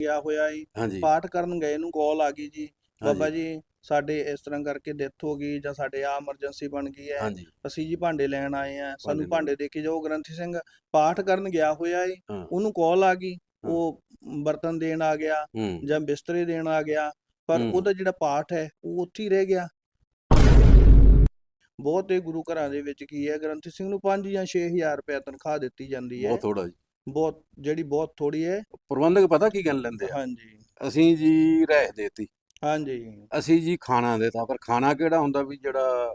ਗਿਆ ਹੋਇਆ ਏ। ਹਾਂਜੀ। ਪਾਠ ਕਰਨ ਗਏ ਨੂੰ ਕਾਲ ਆ ਗਈ ਜੀ। ਬਾਬਾ ਜੀ ਸਾਡੇ ਇਸ ਤਰ੍ਹਾਂ ਕਰਕੇ ਡੈਥ ਹੋ ਗਈ ਜਾਂ ਸਾਡੇ ਆ ਐਮਰਜੈਂਸੀ ਬਣ ਗਈ ਹੈ ਹਾਂਜੀ। ਅਸੀਂ ਜੀ ਭਾਂਡੇ ਲੈਣ ਆਏ ਆ। ਸਾਨੂੰ ਲੈਣ। ਭਾਂਡੇ ਦੇ ਕੇ ਜਾਓ ਗ੍ਰੰਥੀ ਸਿੰਘ। ਪਾਠ ਕਰਨ ਗਿਆ ਹੋਇਆ ਏ। ਹਾਂ। ਉਹਨੂੰ ਕਾਲ ਆ ਗਈ। ਹਾਂ। ਉਹ ਬਰਤਨ ਦੇਣ ਆ ਗਿਆ ਹੂੰ। ਜਾਂ ਬਿਸਤਰੇ ਦੇਣ ਆ ਗਿਆ। ਪਰ ਹੂੰ। ਉਹਦਾ ਜਿਹੜਾ ਪਾਠ ਹੈ ਉਹ ਉੱਥੇ ਹੀ ਰਹਿ ਗਿਆ। ਬਹੁਤੇ ਗੁਰੂ ਘਰਾਂ ਦੇ ਵਿੱਚ ਕੀ ਹੈ ਗ੍ਰੰਥੀ ਸਿੰਘ ਨੂੰ 5 ਜਾਂ 6000 ਰੁਪਏ ਤਨਖਾਹ ਦਿੱਤੀ ਜਾਂਦੀ ਹੈ। ਬਹੁਤ ਥੋੜਾ ਜੀ। ਬਹੁਤ ਜਿਹੜੀ ਬਹੁਤ ਥੋੜੀ ਹੈ। ਪ੍ਰਬੰਧਕ ਪਤਾ ਕੀ ਗੱਲ ਲੈਂਦੇ ਆ? ਹਾਂਜੀ। ਅਸੀਂ ਜੀ ਰਹਿ ਦੇਤੀ। ਹਾਂਜੀ। ਅਸੀਂ ਜੀ ਖਾਣਾ ਦੇਤਾ ਪਰ ਖਾਣਾ ਕਿਹੜਾ ਹੁੰਦਾ ਵੀ ਜਿਹੜਾ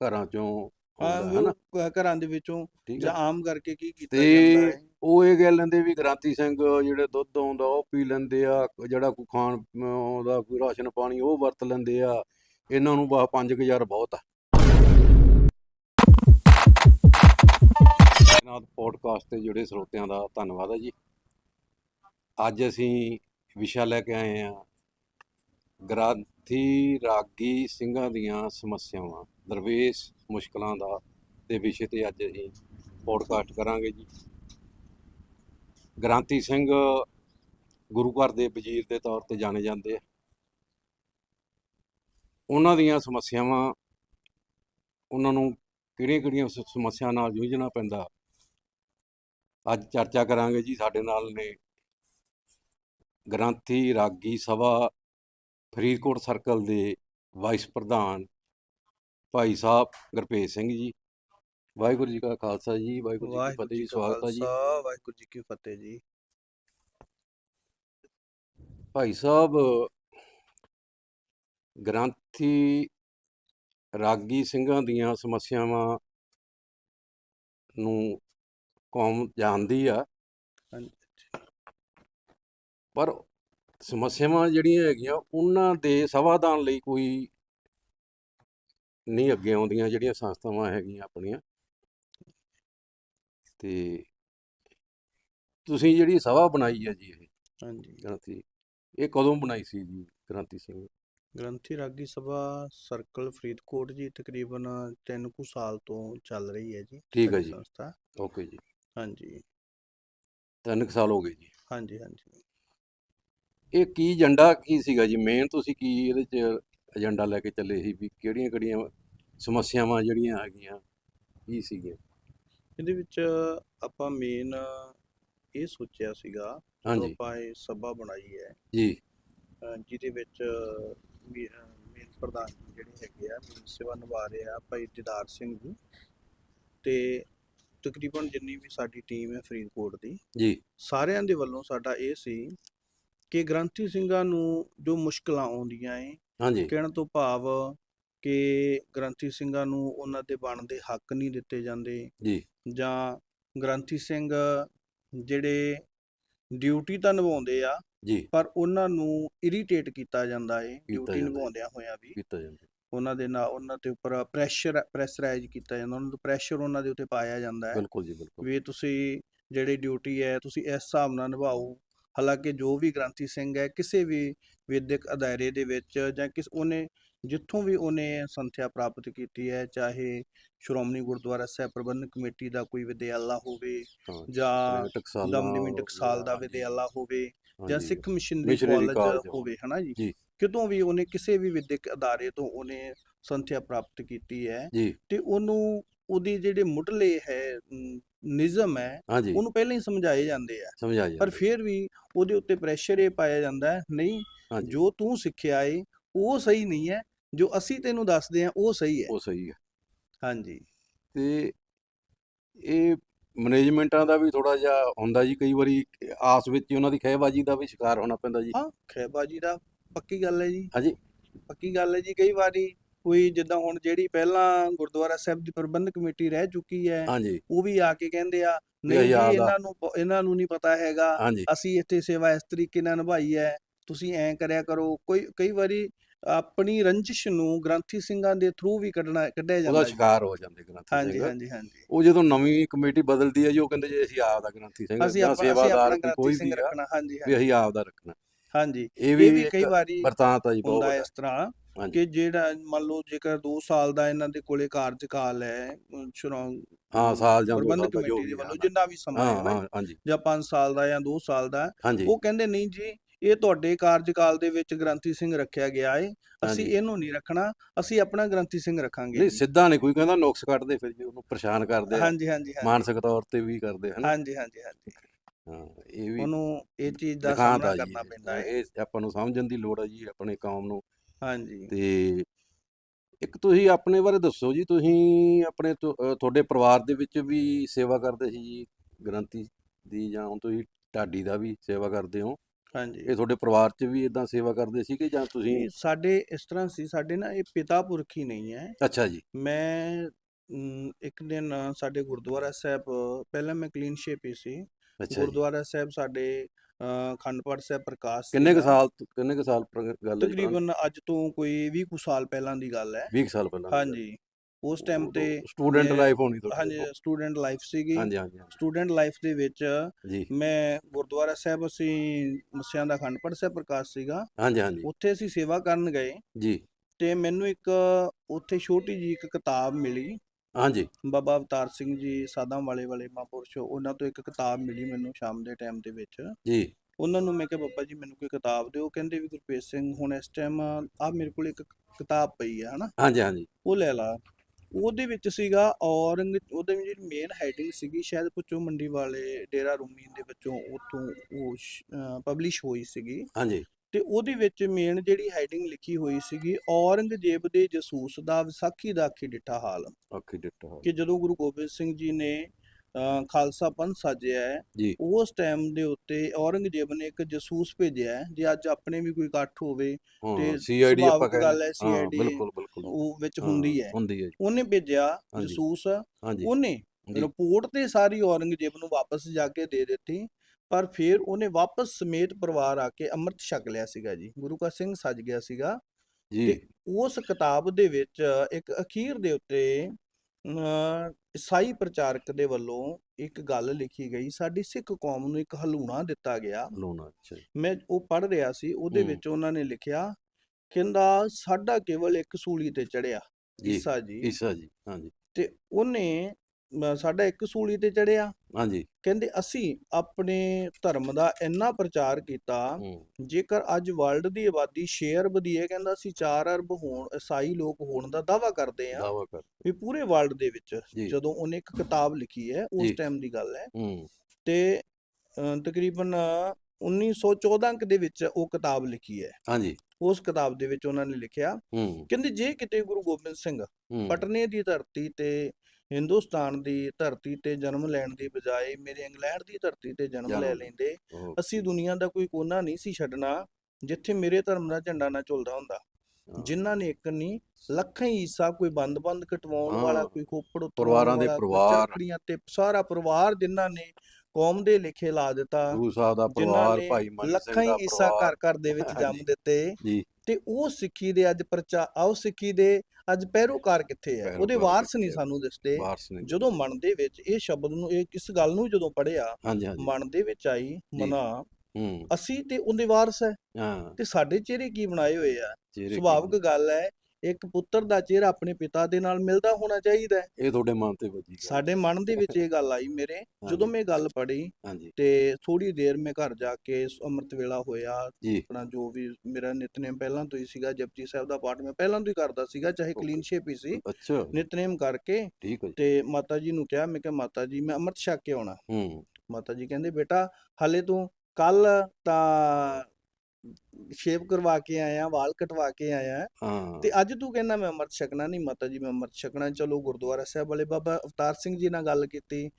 ਘਰਾਂ ਚੋਂ ਹਾਂ ਹੁੰਦਾ ਹੈ ਨਾ ਉਹ ਘ- ਘਰਾਂ ਦੇ ਵਿੱਚੋਂ ਜਾਂ ਆਮ ਕਰਕੇ ਕੀ ਕੀਤਾ ਜਾਂਦਾ ਹੈ? ਉਹ ਇਹ ਗੱਲ ਲੈਂਦੇ ਵੀ ਗ੍ਰਾਂਤੀ ਸਿੰਘ ਜਿਹੜੇ ਦੁੱਧ ਆਉਂਦਾ ਉਹ ਪੀ ਲੈਂਦੇ ਆ। ਜਿਹੜਾ ਕੋਈ ਖਾਣ ਆਉਂਦਾ ਕੋਈ ਰਾਸ਼ਨ ਪਾਣੀ ਉਹ ਵਰਤ ਲੈਂਦੇ ਆ। ਇਹਨਾਂ ਨੂੰ ਬਸ 5000 ਬਹੁਤ ਆ। ਨਾਥ ਪੋਡਕਾਸਟ ਤੇ ਜੁੜੇ ਸਰੋਤਿਆਂ ਦਾ ਧੰਨਵਾਦ ਹੈ ਜੀ। ਅੱਜ ਅਸੀਂ ਵਿਸ਼ਾ ਲੈ ਕੇ ਆਏ ਆ ਗ੍ਰਾਂਥੀ ਰਾਗੀ ਸਿੰਘਾਂ ਦੀਆਂ ਸਮੱਸਿਆਵਾਂ, ਦਰਵੇਸ਼ ਮੁਸ਼ਕਲਾਂ ਦਾ ਦੇ ਵਿਸ਼ੇ ਤੇ ਅੱਜ ਅਸੀਂ ਪੋਡਕਾਸਟ ਕਰਾਂਗੇ ਜੀ। ਗ੍ਰਾਂਤੀ ਸਿੰਘ ਗੁਰੂ ਘਰ ਦੇ ਵਜ਼ੀਰ ਦੇ ਤੌਰ ਤੇ ਜਾਣੇ ਜਾਂਦੇ ਆ। ਉਹਨਾਂ ਦੀਆਂ ਸਮੱਸਿਆਵਾਂ, ਉਹਨਾਂ ਨੂੰ ਕਿਹੜੀਆਂ-ਕਿਹੜੀਆਂ ਸਮੱਸਿਆ ਨਾਲ ਜੂਝਣਾ ਪੈਂਦਾ? ਅੱਜ ਚਰਚਾ ਕਰਾਂਗੇ ਜੀ ਸਾਡੇ ਨਾਲ ਨੇ ਗ੍ਰਾਂਥੀ ਰਾਗੀ ਸਭਾ ਫਰੀਦਕੋਟ ਸਰਕਲ ਦੇ ਵਾਈਸ ਪ੍ਰਧਾਨ ਭਾਈ ਸਾਹਿਬ ਗੁਰਪ੍ਰੀਤ ਸਿੰਘ ਜੀ। ਵਾਹਿਗੁਰੂ ਜੀ ਕਾ ਖਾਲਸਾ ਜੀ ਵਾਹਿਗੁਰੂ ਜੀ ਕੀ ਫਤਿਹ ਜੀ ਸਵਾਗਤ ਹੈ ਜੀ। ਵਾਹਿਗੁਰੂ ਜੀ ਕੀ ਫਤਿਹ ਜੀ। ਭਾਈ ਸਾਹਿਬ ਗ੍ਰੰਥੀ ਰਾਗੀ ਸਿੰਘਾਂ ਦੀਆਂ ਸਮੱਸਿਆਵਾਂ ਨੂੰ ਕੌਮ ਜਾਣਦੀ ਆ। ਪਰ ਸਮੱਸਿਆਵਾਂ ਜਿਹੜੀਆਂ ਹੈਗੀਆਂ ਉਹਨਾਂ ਦੇ ਸਮਾਧਾਨ ਲਈ ਕੋਈ ਨਹੀਂ ਅੱਗੇ ਆਉਂਦੀਆਂ ਜਿਹੜੀਆਂ ਸੰਸਥਾਵਾਂ ਹੈਗੀਆਂ ਆਪਣੀਆਂ। ਤੇ ਤੁਸੀਂ ਜਿਹੜੀ ਸਭਾ ਬਣਾਈ ਹੈ ਜੀ ਇਹ ਹਾਂਜੀ। ਗ੍ਰੰਥੀ ਇਹ ਕਦੋਂ ਬਣਾਈ ਸੀ ਜੀ ਗ੍ਰੰਥੀ ਸਿੰਘ? ਗ੍ਰੰਥੀ ਰਾਗੀ ਸਭਾ ਸਰਕਲ ਫਰੀਦਕੋਟ ਜੀ ਤਕਰੀਬਨ 3 ਕੁ ਸਾਲ ਤੋਂ ਚੱਲ ਰਹੀ ਹੈ ਜੀ ਠੀਕ ਹੈ ਜੀ। ਓਕੇ ਜੀ। ਹਾਂਜੀ। ਤਿੰਨ ਕੁ ਸਾਲ ਹੋ ਗਏ ਜੀ। ਹਾਂਜੀ ਹਾਂਜੀ। ਇਹ ਕੀ ਏਜੰਡਾ ਕੀ ਸੀਗਾ ਜੀ? ਮੇਨ ਤੁਸੀਂ ਕੀ ਇਹਦੇ ਚ ਏਜੰਡਾ ਲੈ ਕੇ ਚੱਲੇ ਸੀ ਵੀ ਕਿਹੜੀਆਂ ਕਿਹੜੀਆਂ ਸਮੱਸਿਆਵਾਂ ਜਿਹੜੀਆਂ ਹੈਗੀਆਂ ਕੀ ਸੀਗੀਆਂ? ਇਹਦੇ ਵਿੱਚ ਆਪਾਂ ਮੇਨ ਇਹ ਸੋਚਿਆ ਸੀਗਾ ਜੋ ਹਾਂਜੀ। ਆਪਾਂ ਇਹ ਸਭਾ ਬਣਾਈ ਹੈ ਜੀ। ਅਹ ਜਿਹਦੇ ਵਿੱਚ ਮੇਨ ਪ੍ਰਧਾਨ ਜੀ ਜਿਹੜੇ ਹੈਗੇ ਆ ਮੇਨ ਸੇਵਾ ਨਿਭਾ ਰਹੇ ਆ ਭਾਈ ਦਿਦਾਰ ਸਿੰਘ ਜੀ। ਤੇ ਤਕਰੀਬਨ ਜਿੰਨੀ ਵੀ ਸਾਡੀ ਟੀਮ ਹੈ ਫਰੀਦਕੋਟ ਦੀ ਜੀ। ਸਾਰਿਆਂ ਦੇ ਵੱਲੋਂ ਸਾਡਾ ਇਹ ਸੀ ਕਿ ਗ੍ਰੰਥੀ ਸਿੰਘਾਂ ਨੂੰ ਜੋ ਮੁਸ਼ਕਲਾਂ ਆਉਂਦੀਆਂ ਏ ਹਾਂਜੀ। ਕਹਿਣ ਤੋਂ ਭਾਵ ਕਿ ਗ੍ਰੰਥੀ ਸਿੰਘਾਂ ਨੂੰ ਉਹਨਾਂ ਦੇ ਬਣਦੇ ਹੱਕ ਨਹੀਂ ਦਿੱਤੇ ਜਾਂਦੇ ਜੀ। ਜਾਂ ਗ੍ਰੰਥੀ ਸਿੰਘ ਜਿਹੜੇ ਡਿਊਟੀ ਤਾਂ ਨਿਭਾਉਂਦੇ ਆ ਜੀ। ਪਰ ਉਹਨਾਂ ਨੂੰ ਇਰੀਟੇਟ ਕੀਤਾ ਜਾਂਦਾ ਏ ਡਿਊਟੀ। ਨਿਭਾਉਂਦਿਆਂ ਹੋਇਆਂ ਵੀ। ਕੀਤਾ ਜਾਂਦਾ। ਉਹਨਾਂ ਦੇ ਨਾਲ ਉਹਨਾਂ ਤੇ ਉੱਪਰ ਪ੍ਰੈਸ਼ਰ ਪ੍ਰੈਸ਼ਰਾਈਜ਼ ਕੀਤਾ ਜਾਂਦਾ ਉਹਨਾਂ ਨੂੰ ਪ੍ਰੈਸ਼ਰ ਉਹਨਾਂ ਦੇ ਉੱਤੇ ਪਾਇਆ ਜਾਂਦਾ ਹੈ। ਬਿਲਕੁਲ ਜੀ ਬਿਲਕੁਲ। ਵੀ ਤੁਸੀਂ ਜਿਹੜੀ ਡਿਊਟੀ ਹੈ ਤੁਸੀਂ ਇਸ ਹਿਸਾਬ ਨਾਲ ਨਿਭਾਓ। ਹਾਲਾਂਕਿ ਜੋ ਵੀ ਗ੍ਰੰਥੀ ਸਿੰਘ ਹੈ ਕਿਸੇ ਵੀ ਵਿਦਿਅਕ ਅਦਾਰੇ ਦੇ ਵਿੱਚ ਜਾਂ ਕਿਸ ਉਹਨੇ ਜਿੱਥੋਂ ਵੀ ਉਹਨੇ ਸੰਥਿਆ ਪ੍ਰਾਪਤ ਕੀਤੀ ਹੈ ਚਾਹੇ ਸ਼੍ਰੋਮਣੀ ਗੁਰਦੁਆਰਾ ਸਾਹਿਬ ਪ੍ਰਬੰਧਕ ਕਮੇਟੀ ਦਾ ਕੋਈ ਵਿਦਿਆਲਾ ਹੋਵੇ ਜਾਂ ਦਮਦਮੀ ਟਕਸਾਲ ਦਾ ਵਿਦਿਆਲਾ ਹੋਵੇ ਜਾਂ ਸਿੱਖ ਮਿਸ਼ਨਰੀ ਕਾਲਜ ਹੋਵੇ ਹਨਾ ਜੀ। ਕਿਤੋਂ ਵੀ ਉਹਨੇ ਕਿਸੇ ਵੀ ਵਿਦਿਅਕ ਅਦਾਰੇ ਤੋਂ ਉਹਨੇ ਸੰਥਿਆ ਪ੍ਰਾਪਤ ਕੀਤੀ ਹੈ ਤੇ ਉਹਨੂੰ ਉਹਦੀ ਜਿਹੜੇ ਮੁੱਢਲੇ ਹੈ ਨਿਯਮ ਹੈ ਉਹਨੂੰ ਪਹਿਲਾਂ ਹੀ ਸਮਝਾਏ ਜਾਂਦੇ ਆ। ਪਰ ਫਿਰ ਵੀ ਉਹਦੇ ਉੱਤੇ ਪ੍ਰੈਸ਼ਰ ਇਹ ਪਾਇਆ ਜਾਂਦਾ ਹੈ ਨਹੀਂ ਜੋ ਤੂੰ ਸਿੱਖਿਆ ਏ ਉਹ ਸਹੀ ਨਹੀਂ ਹੈ ਜੋ ਅਸੀਂ ਤੈਨੂੰ ਦੱਸਦੇ ਆ ਉਹ ਸਹੀ ਹੈ। ਉਹ ਸਹੀ ਹੈ। ਹਾਂਜੀ। ਤੇ ਇਹ ਮੈਨੇਜਮੈਂਟਾਂ ਦਾ ਵੀ ਥੋੜਾ ਜਿਹਾ ਹੁੰਦਾ ਜੀ ਕਈ ਵਾਰੀ ਆਸ ਵਿੱਚ ਹੀ ਉਹਨਾਂ ਦੀ ਖਹਿਬਾਜ਼ੀ ਦਾ ਵੀ ਸ਼ਿਕਾਰ ਹੋਣਾ ਪੈਂਦਾ ਜੀ। ਹਾਂ ਖੈਬਾਜੀ ਦਾ ਪੱਕੀ ਗੱਲ ਹੈ ਜੀ। ਹਾਂਜੀ। ਪੱਕੀ ਗੱਲ ਹੈ ਜੀ ਕਈ ਵਾਰੀ ਕੋਈ ਜਿੱਦਾਂ ਹੁਣ ਜਿਹੜੀ ਪਹਿਲਾਂ ਗੁਰਦੁਆਰਾ ਸਾਹਿਬ ਦੀ ਪ੍ਰਬੰਧਕ ਕਮੇਟੀ ਰਹਿ ਚੁੱਕੀ ਹੈ ਹਾਂਜੀ। ਉਹ ਵੀ ਆ ਕੇ ਕਹਿੰਦੇ ਆ ਨਹੀਂ ਜੀ ਇਹਨਾਂ ਨੂੰ ਇਹਨਾਂ ਨੂੰ ਨਹੀਂ ਪਤਾ ਹੈਗਾ ਅਸੀਂ ਇੱਥੇ ਸੇਵਾ ਇਸ ਤਰੀਕੇ ਨਾਲ ਨਿਭਾਈ ਹੈ ਤੁਸੀਂ ਐਂ ਕਰਿਆ ਕਰੋ ਕੋਈ ਕਈ ਵਾਰੀ ਆਪਣੀ ਰੰਜਿਸ਼ ਨੂੰ ਗ੍ਰੰਥੀ ਸਿੰਘਾਂ ਦੇ ਥਰੂ ਵੀ ਕੱਢਣਾ ਕੱਢਿਆ ਉਹਦਾ ਜਾਂਦਾ ਜੀ। ਸ਼ਿਕਾਰ ਹੋ ਜਾਂਦੇ ਗ੍ਰੰਥੀ ਹਾਂਜੀ ਸਿੰਘ। ਹਾਂਜੀ ਹਾਂਜੀ। ਉਹ ਜਦੋਂ ਨਵੀਂ ਕਮੇਟੀ ਬਦਲਦੀ ਹੈ ਜੀ ਉਹ ਕਹਿੰਦੇ ਜੀ ਅਸੀਂ ਆਪ ਦਾ ਗ੍ਰੰਥੀ ਸਿੰਘ ਅਸੀਂ ਸੇਵਾਦਾਰ ਕੋਈ ਵੀ ਰੱਖਣਾ ਹਾਂਜੀ ਵੀ ਹਾਂਜੀ ਅਸੀਂ ਆਪ ਦਾ ਰੱਖਣਾ। ਹਾਂਜੀ ਇਹ ਵੀ ਵੀ ਕਈ ਵਾਰੀ ਵਰਤਾਂਤ ਜੀ ਬਹੁਤ। ਇਸ ਤਰ੍ਹਾਂ ਹਾਂਜੀ। ਕਿ ਜਿਹੜਾ ਮੰਨ ਲਓ ਜੇਕਰ 2 ਸਾਲ ਦਾ ਇਹਨਾਂ ਦੇ ਕੋਲੇ ਕਾਰਜਕਾਲ ਹੈ ਸ਼੍ਰੋਂ ਹਾਂ ਸਾਲ ਜਾਂ ਜੋ ਕਮੇਟੀ ਦੇ ਵੀ ਵੱਲੋਂ। ਜਿੰਨਾ ਵੀ ਸਮਾਂ ਹਾਂ ਹਾਂਜੀ। ਜਾਂ 5 ਸਾਲ ਦਾ ਜਾਂ 2 ਸਾਲ ਦਾ ਹਾਂਜੀ। ਉਹ ਕਹਿੰਦੇ ਨਹੀਂ ਜੀ ਇਹ ਤੁਹਾਡੇ ਕਾਰਜਕਾਲ ਦੇ ਵਿੱਚ ਗ੍ਰੰਥੀ ਸਿੰਘ ਰੱਖਿਆ ਗਿਆ ਏ। ਅਸੀਂ। ਇਹਨੂੰ ਨਹੀਂ ਰੱਖਣਾ ਅਸੀਂ ਆਪਣਾ ਗ੍ਰੰਥੀ ਸਿੰਘ ਰੱਖਾਂਗੇ ਨਹੀਂ। ਸਿੱਧਾ ਨਹੀਂ ਕੋਈ ਕਹਿੰਦਾ ਨੁਕਸ ਕੱਢਦੇ ਫਿਰ ਜੀ ਉਹਨੂੰ ਪਰੇਸ਼ਾਨ ਕਰਦੇ ਹਾਂਜੀ ਹਾਂਜੀ ਮਾਨਸਿਕ ਤੌਰ ਤੇ ਵੀ ਕਰਦੇ ਹਨ? ਹਾਂਜੀ ਹਾਂਜੀ ਹਾਂਜੀ। ਹਾਂ ਇਹ ਵੀ ਉਹਨੂੰ ਇਹ ਚੀਜ਼ ਦਾ ਸਾਹਮਣਾ ਕਰਨਾ ਪੈਂਦਾ ਹੈ। ਇਹ ਆਪਾਂ ਨੂੰ ਸਮਝਣ ਦੀ ਲੋੜ ਹੈ ਜੀ ਆਪਣੇ ਕੌਮ ਨੂੰ। ਹਾਂਜੀ। ਤੇ ਇੱਕ ਤੁਸੀਂ ਆਪਣੇ ਬਾਰੇ ਦੱਸੋ ਜੀ ਤੁਸੀਂ ਆਪਣੇ ਤੁਹਾਡੇ ਪਰਿਵਾਰ ਦੇ ਵਿੱਚ ਵੀ ਸੇਵਾ ਕਰਦੇ ਸੀ ਜੀ ਗ੍ਰੰਥੀ ਦੀ ਜਾਂ ਹੁਣ ਤੁਸੀਂ ਢਾਡੀ ਦਾ ਵੀ ਸੇਵਾ ਕਰਦੇ ਹੋ? ਹਾਂਜੀ। ਇਹ ਤੁਹਾਡੇ ਪਰਿਵਾਰ 'ਚ ਵੀ ਇਦਾਂ ਸੇਵਾ ਕਰਦੇ ਸੀ ਕਿ ਜਾਂ ਤੁਸੀਂ ਸਾਡੇ ਇਸ ਤਰ੍ਹਾਂ ਸੀ ਸਾਡੇ ਨਾ ਇਹ ਪਿਤਾ ਪੁਰਖ ਹੀ ਨਹੀਂ ਹੈ। ਅੱਛਾ ਜੀ। ਮੈਂ ਅਮ, ਇੱਕ ਦਿਨ ਸਾਡੇ ਗੁਰਦੁਆਰਾ ਸਾਹਿਬ ਪਹਿਲਾਂ ਮੈਂ ਕਲੀਨ ਸ਼ੇਪ ਹੀ ਸੀ। ਅੱਛਾ ਜੀ। ਗੁਰਦੁਆਰਾ ਸਾਹਿਬ ਸਾਡੇ ਅ, ਅਖੰਡ ਪਾਠ ਸਾਹਿਬ ਪ੍ਰਕਾਸ਼ ਕਿੰਨੇ ਕੁ ਸੀਗਾ। ਸਾਲ ਤੋਂ- ਕਿੰਨੇ ਕੁ ਸਾਲ ਪਰ ਗੱਲ ਹੈ ਜੀ? ਤਕਰੀਬਨ ਅੱਜ ਤੋਂ ਕੋਈ 20 ਕੁ ਸਾਲ ਪਹਿਲਾਂ ਦੀ ਗੱਲ ਹੈ। 20 ਕੁ ਸਾਲ ਪਹਿਲਾਂ। ਹਾਂਜੀ। ਉਸ ਟਾਈਮ ਤੇ ਸਟੂਡੈਂਟ ਲਾਈਫ ਹੋਣੀ ਤੁਹਾਡੀ ਹਾਂਜੀ। ਸਟੂਡੈਂਟ ਲਾਈਫ ਸੀਗੀ। ਹਾਂਜੀ ਹਾਂਜੀ ਸਟੂਡੈਂਟ ਲਾਈਫ ਦੇ ਵਿੱਚ ਮੈਂ ਗੁਰਦੁਆਰਾ ਸਾਹਿਬ ਅਸੀਂ ਮੱਸਿਆਂ ਦਾ ਅਖੰਡ ਪਾਠ ਸਾਹਿਬ ਪ੍ਰਕਾਸ਼ ਸੀਗਾ। ਹਾਂਜੀ ਹਾਂਜੀ। ਉੱਥੇ ਅਸੀਂ ਸੇਵਾ ਕਰਨ ਗਏ ਜੀ। ਤੇ ਮੈਨੂੰ ਇੱਕ ਉੱਥੇ ਛੋਟੀ ਜੀ ਇੱਕ ਕਿਤਾਬ ਮਿਲੀ। ਹਾਂਜੀ। ਬਾਬਾ ਅਵਤਾਰ ਸਿੰਘ ਜੀ ਸਾਦਾ ਵਾਲੇ ਵਾਲੇ ਮਹਾਂਪੁਰਸ਼ ਉਹਨਾਂ ਤੋਂ ਇੱਕ ਕਿਤਾਬ ਮਿਲੀ ਮੈਨੂੰ ਸ਼ਾਮ ਦੇ ਟਾਈਮ ਦੇ ਵਿੱਚ। ਜੀ। ਉਹਨਾਂ ਨੂੰ ਮੈਂ ਕਿਹਾ ਬਾਬਾ ਜੀ ਮੈਨੂੰ ਕੋਈ ਕਿਤਾਬ ਦਿਓ। ਕਹਿੰਦੇ ਵੀ ਗੁਰਪ੍ਰੀਤ ਸਿੰਘ ਹੁਣ ਇਸ ਟਾਈਮ ਆ ਮੇਰੇ ਕੋਲ ਇੱਕ ਕਿਤਾਬ ਪਈ ਹੈ ਹਨਾ? ਹਾਂਜੀ ਹਾਂਜੀ। ਉਹ ਲੈ ਲਾ। ਉਹਦੇ ਵਿੱਚ ਸੀਗਾ ਔਰੰਗ ਉਹਦੇ ਵਿੱਚ ਜਿਹੜੀ ਮੇਨ ਹੈਡਿੰਗ ਸੀਗੀ ਸ਼ਾਇਦ ਪੁੱਚੋ ਮੰਡੀ ਵਾਲੇ ਡੇਰਾ ਰੂਮੀ ਦੇ ਵਿੱਚੋਂ ਉਤੋਂ ਉਹ ਪਬਲਿਸ਼ ਹੋਈ ਸੀਗੀ। ਹਾਂਜੀ। ਤੇ ਉਹਦੇ ਵਿੱਚ ਮੇਨ ਜਿਹੜੀ ਹੈਡਿੰਗ ਲਿਖੀ ਹੋਈ ਸੀਗੀ ਔਰੰਗਜ਼ੇਬ ਦੇ ਜਸੂਸ ਦਾ ਵਿਸਾਖੀ ਦਾ ਅੱਖੀ ਡਿੱਠਾ ਹਾਲ। ਅੱਖੀ ਡਿੱਟ ਹੋ ਕਿ ਜਦੋਂ ਗੁਰੂ ਗੋਬਿੰਦ ਸਿੰਘ ਜੀ ਨੇ ਖਾਲਸਾ ਪੰਥ ਸਾਜਿਆ ਹੈ। ਉਸ ਟਾਈਮ ਦੇ ਉੱਤੇ ਔਰੰਗਜ਼ੇਬ ਨੇ ਇੱਕ ਜਸੂਸ ਭੇਜਿਆ ਹੈ ਜੇ ਅੱਜ ਆਪਣੇ ਵੀ ਕੋਈ ਇਕੱਠ ਹੋਵੇ ਤੇ ਸੀਆਈਡੀ ਆਪਾਂ ਕਹਿੰਦੇ ਹੈ ਬਿਲਕੁਲ ਬਿਲਕੁਲ। ਉਹ ਵਿੱਚ ਹੁੰਦੀ ਹੈ। ਉਹਨੇ ਭੇਜਿਆ। ਜਸੂਸ। ਉਹਨੇ। ਰਿਪੋਰਟ ਤੇ ਸਾਰੀ ਔਰੰਗਜ਼ੇਬ ਨੂੰ ਵਾਪਸ ਜਾ ਕੇ ਦੇ ਦਿੱਤੀ ਪਰ ਫਿਰ ਉਹਨੇ ਵਾਪਸ ਸਮੇਤ ਪਰਿਵਾਰ ਆ ਕੇ ਅੰਮ੍ਰਿਤ ਛਕ ਲਿਆ ਸੀਗਾ ਜੀ। ਗੁਰੂ ਕਾ ਸਿੰਘ ਸੱਜ ਗਿਆ ਸੀਗਾ। ਜੀ। ਉਸ ਕਿਤਾਬ ਦੇ ਵਿੱਚ ਇੱਕ ਅਖੀਰ ਦੇ ਉੱਤੇ ਈਸਾਈ ਪ੍ਰਚਾਰਕ ਦੇ ਵੱਲੋਂ ਇੱਕ ਗੱਲ ਲਿਖੀ ਗਈ ਸਾਡੀ ਸਿੱਖ ਕੌਮ ਨੂੰ ਇੱਕ ਹਲੂਣਾ ਦਿੱਤਾ ਗਿਆ। ਲੋਨਾ ਅੱਛਾ ਮੈਂ ਉਹ ਪੜ੍ਹ ਰਿਹਾ ਸੀ ਉਹਦੇ। ਵਿੱਚ ਉਹਨਾਂ ਨੇ ਲਿਖਿਆ ਕਹਿੰਦਾ ਸਾਡਾ ਕੇਵਲ ਇੱਕ ਸੂਲੀ ਤੇ ਚੜਿਆ ਈਸਾ ਜੀ। ਈਸਾ ਜੀ ਹਾਂਜੀ। ਤੇ ਉਹਨੇ ਅਹ, ਸਾਡਾ ਇੱਕ ਸੂਲੀ ਤੇ ਚੜਿਆ। ਹਾਂਜੀ। ਕਹਿੰਦੇ ਅਸੀਂ ਆਪਣੇ ਧਰਮ ਦਾ ਇੰਨਾ ਪ੍ਰਚਾਰ ਕੀਤਾ ਹੂੰ। ਜੇਕਰ ਅੱਜ ਵਰਲਡ ਦੀ ਆਬਾਦੀ 6 ਅਰਬ ਦੀ ਹੈ ਕਹਿੰਦਾ ਅਸੀਂ 4 ਅਰਬ ਹੋਣ ਈਸਾਈ ਲੋਕ ਹੋਣ ਦਾ ਦਾਵਾ ਕਰਦੇ ਆ ਦਾਵਾ ਕਰ ਵੀ ਪੂਰੇ ਵਰਲਡ ਦੇ ਵਿੱਚ ਜੀ। ਜਦੋਂ ਉਹਨੇ ਇੱਕ ਕਿਤਾਬ ਲਿਖੀ ਹੈ ਉਸ ਜੀ। ਟਾਈਮ ਦੀ ਗੱਲ ਹੈ। ਹੂੰ। ਤੇ ਅਹ, ਤਕਰੀਬਨ 1914 ਕੁ ਦੇ ਵਿੱਚ ਉਹ ਕਿਤਾਬ ਲਿਖੀ ਹੈ। ਹਾਂਜੀ। ਉਸ ਕਿਤਾਬ ਦੇ ਵਿੱਚ ਉਹਨਾਂ ਨੇ ਲਿਖਿਆ ਹੂੰ। ਕਹਿੰਦੇ ਜੇ ਕਿਤੇ ਗੁਰੂ ਗੋਬਿੰਦ ਸਿੰਘ ਹੂੰ। ਪਟਨੇ ਦੀ ਧਰਤੀ ਤੇ ਹਿੰਦੁਸਤਾਨ ਦੀ ਧਰਤੀ ਤੇ ਜਨਮ ਲੈਣ ਦੀ ਬਜਾਏ ਮੇਰੇ ਇੰਗਲੈਂਡ ਦੀ ਧਰਤੀ ਤੇ ਜਨਮ ਲੈ। ਲੈਂਦੇ ਅਸੀਂ ਦੁਨੀਆ ਦਾ ਕੋਈ ਕੋਨਾ ਨਹੀਂ ਸੀ ਛੱਡਣਾ ਜਿੱਥੇ ਮੇਰੇ ਧਰਮ ਦਾ ਝੰਡਾ ਨਾ ਝੁਲਦਾ ਹੁੰਦਾ। ਜਿਨ੍ਹਾਂ ਨੇ ਇੱਕ ਨਹੀਂ ਲੱਖਾਂ ਹੀ ਹਿੱਸਾ ਕੋਈ ਬੰਦ-ਬੰਦ ਕਟਵਾਉਣ ਵਾਲਾ। ਕੋਈ ਖੋਪੜ ਪਰਿਵਾਰਾਂ ਦੇ ਪਰਿਵਾਰ। ਝੱਖੜੀਆਂ ਤੇ ਸਾਰਾ ਪਰਿਵਾਰ ਜਿਨ੍ਹਾਂ ਨੇ ਕੌਮ ਦੇ ਲੇਖੇ ਲਾ ਦਿੱਤਾ ਗੁਰੂ ਸਾਹਿਬ ਦਾ ਪਰਿਵਾਰ ਭਾਈ ਮਨੀ ਸਿੰਘ ਲੱਖਾਂ ਹੀ ਦਾ ਪਰਿਵਾਰ ਘਰ ਘਰ ਦੇ ਵਿੱਚ ਜੰਮ। ਦਿੱਤੇ ਜੀ ਤੇ ਉਹ ਸਿੱਖੀ ਦੇ ਅੱਜ ਪ੍ਰਚਾ ਆਓ ਸਿੱਖੀ ਦੇ ਅੱਜ ਪੈਰੋਕਾਰ ਕਿੱਥੇ ਹੈ? ਉਹਦੇ ਵਾਰਸ ਨਹੀਂ ਆ? ਸਾਨੂੰ ਦਿਸਦੇ ਜਦੋਂ ਮਨ ਦੇ ਵਿੱਚ ਇਹ ਸ਼ਬਦ ਨੂੰ ਇਹ ਇਸ ਗੱਲ ਨੂੰ ਜਦੋਂ ਪੜਿਆ ਮਨ ਦੇ ਵਿੱਚ ਆਈ ਮਨਾ ਅਸੀਂ ਤੇ ਉਹਦੇ ਵਾਰਸ ਹੈ। ਤੇ ਸਾਡੇ ਚਿਹਰੇ ਕੀ ਬਣਾਏ ਹੋਏ ਆ? ਸੁਭਾਵਿਕ ਗੱਲ ਹੈ ਇੱਕ ਪੁੱਤਰ ਦਾ ਚਿਹਰਾ ਆਪਣੇ ਪਿਤਾ ਦੇ ਨਾਲ ਮਿਲਦਾ ਹੋਣਾ ਚਾਹੀਦਾ ਹੈ। ਇਹ ਤੁਹਾਡੇ ਮਨ ਤੇ ਵੱਜੀ ਗੱਲ। ਸਾਡੇ ਮਨ ਦੇ ਵਿੱਚ ਇਹ ਗੱਲ ਆਈ ਮੇਰੇ ਜਦੋਂ ਮੈਂ ਇਹ ਗੱਲ ਪੜ੍ਹੀ ਹਾਂਜੀ। ਤੇ ਥੋੜੀ ਦੇਰ ਮੈਂ ਘਰ ਜਾ ਕੇ ਸ- ਅੰਮ੍ਰਿਤ ਵੇਲਾ ਹੋਇਆ। ਜੀ। ਆਪਣਾ ਜੋ ਵੀ ਮੇਰਾ ਨਿਤਨੇਮ ਪਹਿਲਾਂ ਤੋਂ ਹੀ ਸੀਗਾ ਜਪਜੀ ਸਾਹਿਬ ਦਾ ਪਾਠ ਮੈਂ ਪਹਿਲਾਂ ਤੋਂ ਹੀ ਕਰਦਾ ਸੀਗਾ ਚਾਹੇ Okay. ਕਲੀਨ ਸ਼ੇਪ ਹੀ ਸੀ। ਅੱਛਾ। ਨਿਤਨੇਮ ਕਰਕੇ ਠੀਕ ਹੈ ਜੀ। ਤੇ ਮਾਤਾ ਜੀ ਨੂੰ ਕਿਹਾ ਮੈਂ ਕਿਹਾ ਮਾਤਾ ਜੀ ਮੈਂ ਅੰਮ੍ਰਿਤ ਛਕ ਕੇ ਆਉਣਾ। ਹੂੰ। ਮਾਤਾ ਜੀ ਕਹਿੰਦੇ ਬੇਟਾ ਹਲੇ ਤੂੰ ਕੱਲ ਤਾਂ ਸ਼ੇਪ ਕਰਵਾ ਕੇ ਆਇਆ ਵਾਲ ਕਟਵਾ ਕੇ ਆਇਆ। ਹਾਂ। ਤੇ ਅੱਜ ਤੂੰ ਕਹਿੰਦਾ ਮੈਂ ਅੰਮ੍ਰਿਤ ਛਕਣਾ ਨਹੀਂ ਮਾਤਾ ਜੀ ਮੈਂ ਅੰਮ੍ਰਿਤ ਛਕਣਾ ਚਲੋ ਗੁਰਦੁਆਰਾ ਸਾਹਿਬ ਵਾਲੇ ਬਾਬਾ ਅਵਤਾਰ ਸਿੰਘ ਜੀ ਨਾਲ ਗੱਲ ਕੀਤੀ।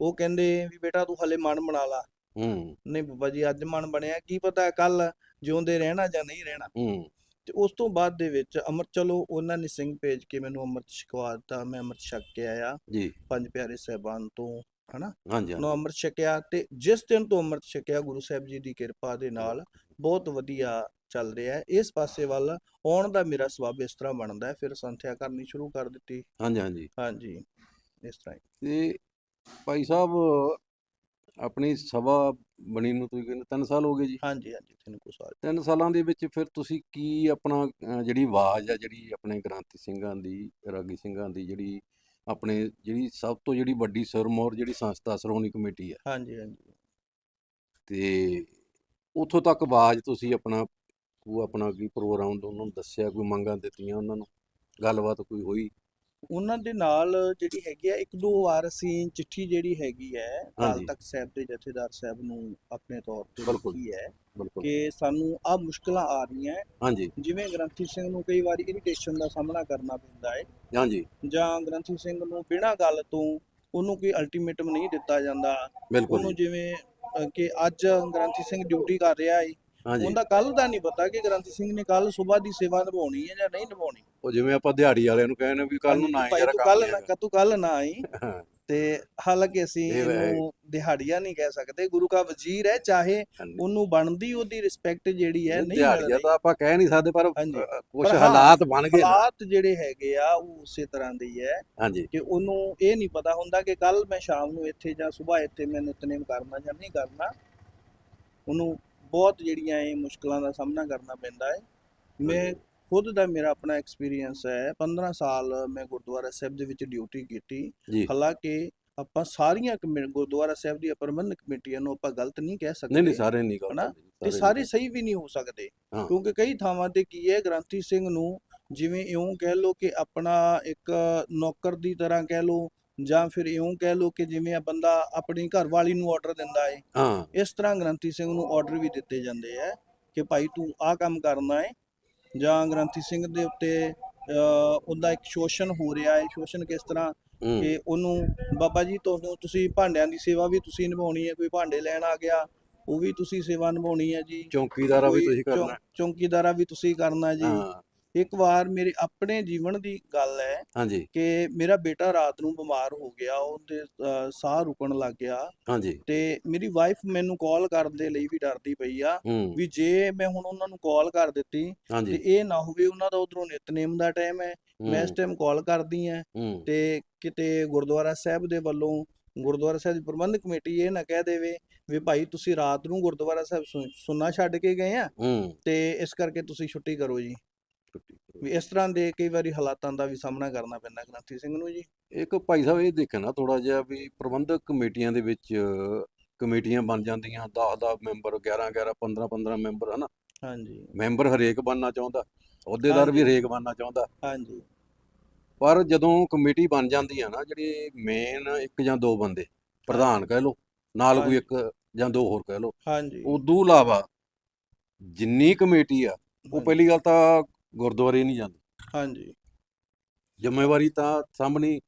ਉਹ ਕਹਿੰਦੇ ਵੀ ਬੇਟਾ ਤੂੰ ਹਲੇ ਮਨ ਬਣਾ ਲਾ। ਹੂੰ। ਨਹੀਂ ਬਾਬਾ ਜੀ ਅੱਜ ਮਨ ਬਣਿਆ ਕੀ ਪਤਾ ਕੱਲ ਜਿਉਂਦੇ ਰਹਿਣਾ ਜਾਂ ਨਹੀਂ ਰਹਿਣਾ। ਹੂੰ। ਤੇ ਉਸ ਤੋਂ ਬਾਅਦ ਦੇ ਵਿੱਚ ਅੰਮ੍ਰਿਤ ਚਲੋ ਉਹਨਾਂ ਨੇ ਸਿੰਘ ਭੇਜ ਕੇ ਮੈਨੂੰ ਅੰਮ੍ਰਿਤ ਛਕਵਾ ਦਿੱਤਾ ਮੈਂ ਅੰਮ੍ਰਿਤ ਛਕ ਕੇ ਆਇਆ ਜੀ। ਪੰਜ ਪਿਆਰੇ ਸਹਿਬਾਨ ਤੋਂ ਹਨਾ? ਹਾਂਜੀ ਨੂੰ ਅੰਮ੍ਰਿਤ ਛਕਿਆ ਤੇ ਜਿਸ ਦਿਨ ਤੋਂ ਅੰਮ੍ਰਿਤ ਛਕਿਆ ਗੁਰੂ ਸਾਹਿਬ ਜੀ ਦੀ ਕਿਰਪਾ ਦੇ ਨਾਲ ਬਹੁਤ ਵਧੀਆ ਚੱਲ ਰਿਹਾ ਹੈ। ਇਸ ਪਾਸੇ ਵੱਲ ਆਉਣ ਦਾ ਮੇਰਾ ਸਬਬ ਇਸ ਤਰ੍ਹਾਂ ਬਣਦਾ ਹੈ। ਫਿਰ ਸੰਥਿਆ ਕਰਨੀ ਸ਼ੁਰੂ ਕਰ ਦਿੱਤੀ। ਹਾਂਜੀ ਹਾਂਜੀ। ਹਾਂਜੀ ਇਸ ਤਰ੍ਹਾਂ ਹੀ। ਤੇ ਭਾਈ ਸਾਹਿਬ ਆਪਣੀ ਸਭਾ ਬਣੀ ਨੂੰ ਤੁਸੀਂ ਕਹਿੰਦੇ 3 ਸਾਲ ਹੋ ਗਏ ਜੀ? ਹਾਂਜੀ ਹਾਂਜੀ ਤਿੰਨ ਕੁ ਸਾਲ। ਤਿੰਨ ਸਾਲਾਂ ਦੇ ਵਿੱਚ ਫਿਰ ਤੁਸੀਂ ਕੀ ਆਪਣਾ ਅਹ, ਜਿਹੜੀ ਆਵਾਜ਼ ਆ ਜਿਹੜੀ ਆਪਣੇ ਗ੍ਰਾਂਤੀ ਸਿੰਘਾਂ ਦੀ ਰਾਗੀ ਸਿੰਘਾਂ ਦੀ ਜਿਹੜੀ ਆਪਣੇ ਜਿਹੜੀ ਸਭ ਤੋਂ ਜਿਹੜੀ ਵੱਡੀ ਸਿਰਮੌਰ ਜਿਹੜੀ ਸੰਸਥਾ ਸ਼੍ਰੋਮਣੀ ਕਮੇਟੀ ਆ? ਹਾਂਜੀ ਹਾਂਜੀ। ਤੇ ਉੱਥੋਂ ਤੱਕ ਆਵਾਜ਼ ਤੁਸੀਂ ਆਪਣਾ ਉਹ ਆਪਣਾ ਕੀ ਪ੍ਰੋਗਰਾਮ ਉਹਨਾਂ ਨੂੰ ਦੱਸਿਆ ਕੋਈ ਮੰਗਾਂ ਦਿੱਤੀਆਂ ਉਹਨਾਂ ਨੂੰ ਗੱਲਬਾਤ ਕੋਈ ਹੋਈ ਉਹਨਾਂ ਦੇ ਨਾਲ ਜਿਹੜੀ ਹੈਗੀ ਆ ਇੱਕ ਦੋ ਵਾਰ ਅਸੀਂ ਚਿੱਠੀ ਜਿਹੜੀ ਹੈਗੀ ਹੈ ਅਕਾਲ ਹਾਂਜੀ। ਤਖਤ ਸਾਹਿਬ ਦੇ ਜਥੇਦਾਰ ਸਾਹਿਬ ਨੂੰ ਆਪਣੇ ਤੌਰ ਤੇ ਬਿਲਕੁਲ। ਲਿਖੀ ਹੈ ਬਿਲਕੁਲ ਕਿ ਸਾਨੂੰ ਆ ਮੁਸ਼ਕਲਾਂ ਆ ਰਹੀਆਂ ਹੈ। ਹਾਂਜੀ ਜਿਵੇਂ ਗ੍ਰੰਥੀ ਸਿੰਘ ਨੂੰ ਕਈ ਵਾਰੀ ਇਰੀਟੇਸ਼ਨ ਦਾ ਸਾਹਮਣਾ ਕਰਨਾ ਪੈਂਦਾ ਹੈ ਹਾਂਜੀ ਜਾਂ ਗ੍ਰੰਥੀ ਸਿੰਘ ਨੂੰ ਬਿਨਾਂ ਗੱਲ ਤੋਂ ਉਹਨੂੰ ਕੋਈ ਅਲਟੀਮੇਟਮ ਨਹੀਂ ਦਿੱਤਾ ਜਾਂਦਾ। ਬਿਲਕੁਲ ਉਹਨੂੰ ਜਿਵੇਂ ਅ, ਕਿ ਅੱਜ ਗ੍ਰੰਥੀ ਸਿੰਘ ਡਿਊਟੀ ਕਰ ਰਿਹਾ ਹੈ ਉਹਦਾ ਕੱਲ ਦਾ ਨਹੀਂ ਪਤਾ ਕਿ ਗ੍ਰੰਥੀ ਸਿੰਘ ਨੇ ਕੱਲ ਸਵੇਰ ਦੀ ਸੇਵਾ ਨਿਭਾਉਣੀ ਹੈ ਜਾਂ ਨਹੀਂ ਨਿਭਾਉਣੀ ਉਹ ਜਿਵੇਂ ਆਪਾਂ ਦਿਹਾੜੀ ਵਾਲਿਆਂ ਨੂੰ ਕਹਿੰਦੇ ਵੀ ਕੱਲ ਨੂੰ ਨਾ ਆਈ ਜਰਾ ਕੱਲ ਨਾ। ਤੂੰ ਕੱਲ ਨਾ ਆਈ ਤੇ ਹਾਲਾਂਕਿ ਅਸੀਂ। ਇਹਨੂੰ ਦਿਹਾੜੀਆ ਨਹੀਂ ਕਹਿ ਸਕਦੇ ਗੁਰੂ ਕਾ ਵਜ਼ੀਰ ਹੈ ਚਾਹੇ। ਉਹਨੂੰ ਬਣਦੀ ਉਹਦੀ ਰਿਸਪੈਕਟ ਜਿਹੜੀ ਹੈ ਨਹੀਂ ਦਿਹਾੜੀਆਂ ਤਾਂ ਆਪਾਂ ਕਹਿ ਨਹੀਂ ਸਕਦੇ ਪਰ। ਕੁਝ ਹਾਲਾਤ ਬਣ ਗਏ। ਹਾਲਾਤ ਜਿਹੜੇ ਹੈਗੇ ਆ ਉਹ ਉਸੇ ਤਰ੍ਹਾਂ ਦੇ ਹੀ ਹੈ ਕਿ ਉਹਨੂੰ ਇਹ ਨਹੀਂ ਪਤਾ ਹੁੰਦਾ ਕਿ ਕੱਲ ਮੈਂ ਸ਼ਾਮ ਨੂੰ ਇੱਥੇ ਜਾਂ ਸਵੇਰ ਇੱਥੇ ਮੈਂ ਨਿਤਨੇਮ ਕਰਨਾ ਜਾਂ ਨਹੀਂ ਕਰਨਾ ਉਹਨੂੰ ਬਹੁਤ ਜਿਹੜੀਆਂ ਇਹ ਮੁਸ਼ਕਲਾਂ ਦਾ ਸਾਹਮਣਾ ਕਰਨਾ ਪੈਂਦਾ ਹੈ ਮੈਂ। ਖੁਦ ਦਾ ਮੇਰਾ ਆਪਣਾ ਐਕਸਪੀਰੀਅੰਸ ਹੈ 15 ਸਾਲ ਮੈਂ ਗੁਰਦੁਆਰਾ ਸਾਹਿਬ ਦੇ ਵਿੱਚ ਡਿਊਟੀ ਕੀਤੀ ਹਾਲਾਂਕਿ ਆਪਾਂ ਸਾਰੀਆਂ ਗੁਰਦੁਆਰਾ ਸਾਹਿਬ ਦੀਆਂ ਪ੍ਰਬੰਧਕ ਕਮੇਟੀਆਂ ਨੂੰ ਆਪਾਂ ਗਲਤ ਨਹੀਂ ਕਹਿ ਸਕਦੇ ਨਹੀਂ ਨਹੀਂ ਸਾਰੇ ਨਹੀਂ? ਕਰਦੇ ਤੇ ਸਾਰੇ ਸਹੀ ਵੀ ਨਹੀਂ ਹੋ ਸਕਦੇ। ਕਿਉਂਕਿ ਕਈ ਥਾਵਾਂ ਤੇ ਕੀ ਹੈ ਗ੍ਰੰਥੀ ਸਿੰਘ ਨੂੰ ਜਿਵੇਂ ਇਉਂ ਕਹਿ ਲਓ ਕਿ ਆਪਣਾ ਇੱਕ ਨੌਕਰ ਦੀ ਤਰ੍ਹਾਂ ਕਹਿ ਲਓ ਜਾਂ ਫਿਰ ਇਉਂ ਕਹਿ ਲਓ ਕਿ ਜਿਵੇਂ ਆ ਬੰਦਾ ਆਪਣੀ ਘਰਵਾਲੀ ਨੂੰ ਆਰਡਰ ਦਿੰਦਾ ਹੈ ਹਾਂ। ਇਸ ਤਰ੍ਹਾਂ ਗ੍ਰੰਥੀ ਸਿੰਘ ਨੂੰ ਆਰਡਰ ਵੀ ਦਿੱਤੇ ਜਾਂਦੇ ਆ ਕਿ ਭਾਈ ਤੂੰ ਆਹ ਕੰਮ ਕਰਨਾ ਹੈ ਜਾਂ ਗ੍ਰੰਥੀ ਸਿੰਘ ਦੇ ਉੱਤੇ ਉਹਦਾ ਇੱਕ ਸ਼ੋਸ਼ਣ ਹੋ ਰਿਹਾ ਹੈ ਸ਼ੋਸ਼ਣ ਕਿਸ ਤਰ੍ਹਾਂ ਕਿ ਉਹਨੂੰ ਬਾਬਾ ਜੀ ਤੁਹਾਨੂੰ ਤੁਸੀਂ ਭਾਂਡਿਆਂ ਦੀ ਸੇਵਾ ਵੀ ਤੁਸੀਂ ਨਿਭਾਉਣੀ ਹੈ ਕੋਈ ਭਾਂਡੇ ਲੈਣ ਆ ਗਿਆ ਉਹ ਵੀ ਤੁਸੀਂ ਸੇਵਾ ਨਿਭਾਉਣੀ ਹੈ ਜੀ। ਚੌਕੀਦਾਰਾ ਵੀ ਤੁਸੀਂ ਕਰਨਾ। ਚੌਕੀਦਾਰਾ ਵੀ ਤੁਸੀਂ ਕਰਨਾ ਜੀ। ਇੱਕ ਵਾਰ ਮੇਰੇ ਆਪਣੇ ਜੀਵਨ ਦੀ ਗੱਲ ਹੈ ਹਾਂਜੀ। ਕਿ ਮੇਰਾ ਬੇਟਾ ਰਾਤ ਨੂੰ ਬਿਮਾਰ ਹੋ ਗਿਆ ਉਹਦੇ ਅ, ਸਾਹ ਰੁਕਣ ਲੱਗ ਗਿਆ। ਹਾਂਜੀ। ਤੇ ਮੇਰੀ ਵਾਈਫ ਮੈਨੂੰ ਕਾਲ ਕਰਨ ਦੇ ਲਈ ਵੀ ਡਰਦੀ ਪਈ ਆ ਹੂੰ। ਵੀ ਜੇ ਮੈਂ ਹੁਣ ਉਹਨਾਂ ਨੂੰ ਕਾਲ ਕਰ ਦਿੱਤੀ ਤੇ ਹਾਂਜੀ ਇਹ ਨਾ ਹੋਵੇ ਉਹਨਾਂ ਦਾ ਉਧਰੋਂ ਨਿਤਨੇਮ ਦਾ ਟਾਈਮ ਹੈ। ਮੈਂ ਇਸ ਟਾਈਮ ਕਾਲ ਕਰਦੀ ਆ ਹੂੰ। ਤੇ ਕਿਤੇ ਗੁਰਦੁਆਰਾ ਸਾਹਿਬ ਦੇ ਵੱਲੋਂ ਗੁਰਦੁਆਰਾ ਸਾਹਿਬ ਦੀ ਪ੍ਰਬੰਧਕ ਕਮੇਟੀ ਇਹ ਨਾ ਕਹਿ ਦੇਵੇ ਵੀ ਭਾਈ ਤੁਸੀਂ ਰਾਤ ਨੂੰ ਗੁਰਦੁਆਰਾ ਸਾਹਿਬ ਸੁ- ਸੁੰਨਾ ਛੱਡ ਕੇ ਗਏ ਆ ਹੂੰ। ਤੇ ਇਸ ਕਰਕੇ ਤੁਸੀਂ ਛੁੱਟੀ ਕਰੋ ਜੀ। ਵੀ ਇਸ ਤਰ੍ਹਾਂ ਦੇ ਕਈ ਵਾਰੀ ਹਾਲਾਤਾਂ ਦਾ ਵੀ ਸਾਹਮਣਾ ਕਰਨਾ ਪੈਂਦਾ ਗ੍ਰੰਥੀ ਸਿੰਘ ਨੂੰ ਜੀ। ਇੱਕ ਭਾਈ ਸਾਹਿਬ ਇਹ ਦੇਖਣਾ ਥੋੜਾ ਜਿਹਾ ਵੀ ਪ੍ਰਬੰਧਕ ਕਮੇਟੀਆਂ ਦੇ ਵਿੱਚ ਕਮੇਟੀਆਂ ਬਣ ਜਾਂਦੀਆਂ 10 10 ਮੈਂਬਰ 11 11 15 15 ਮੈਂਬਰ ਹਨਾ? ਹਾਂਜੀ। ਮੈਂਬਰ ਹਰੇਕ ਬਣਨਾ ਚਾਹੁੰਦਾ ਅਹੁਦੇਦਾਰ ਵੀ। ਹਰੇਕ ਬਣਨਾ ਚਾਹੁੰਦਾ। ਹਾਂਜੀ। ਪਰ ਜਦੋਂ ਕਮੇਟੀ ਬਣ ਜਾਂਦੀ ਆ ਨਾ ਜਿਹੜੇ ਮੇਨ ਇੱਕ ਜਾਂ ਦੋ ਬੰਦੇ ਪ੍ਰਧਾਨ ਕਹਿ ਲਓ ਨਾਲ ਕੋਈ। ਇੱਕ ਜਾਂ ਦੋ ਹੋਰ ਕਹਿ ਲਓ ਹਾਂਜੀ। ਉਦੋਂ ਇਲਾਵਾ ਜਿੰਨੀ ਕਮੇਟੀ ਆ ਉਹ ਪਹਿਲੀ ਗੱਲ ਤਾਂ ਗੁਰਦੁਆਰੇ ਨਹੀਂ ਜਾਂਦੀ। ਹਾਂਜੀ। ਜ਼ਿੰਮੇਵਾਰੀ ਤਾਂ ਸਾਹਮਣੀ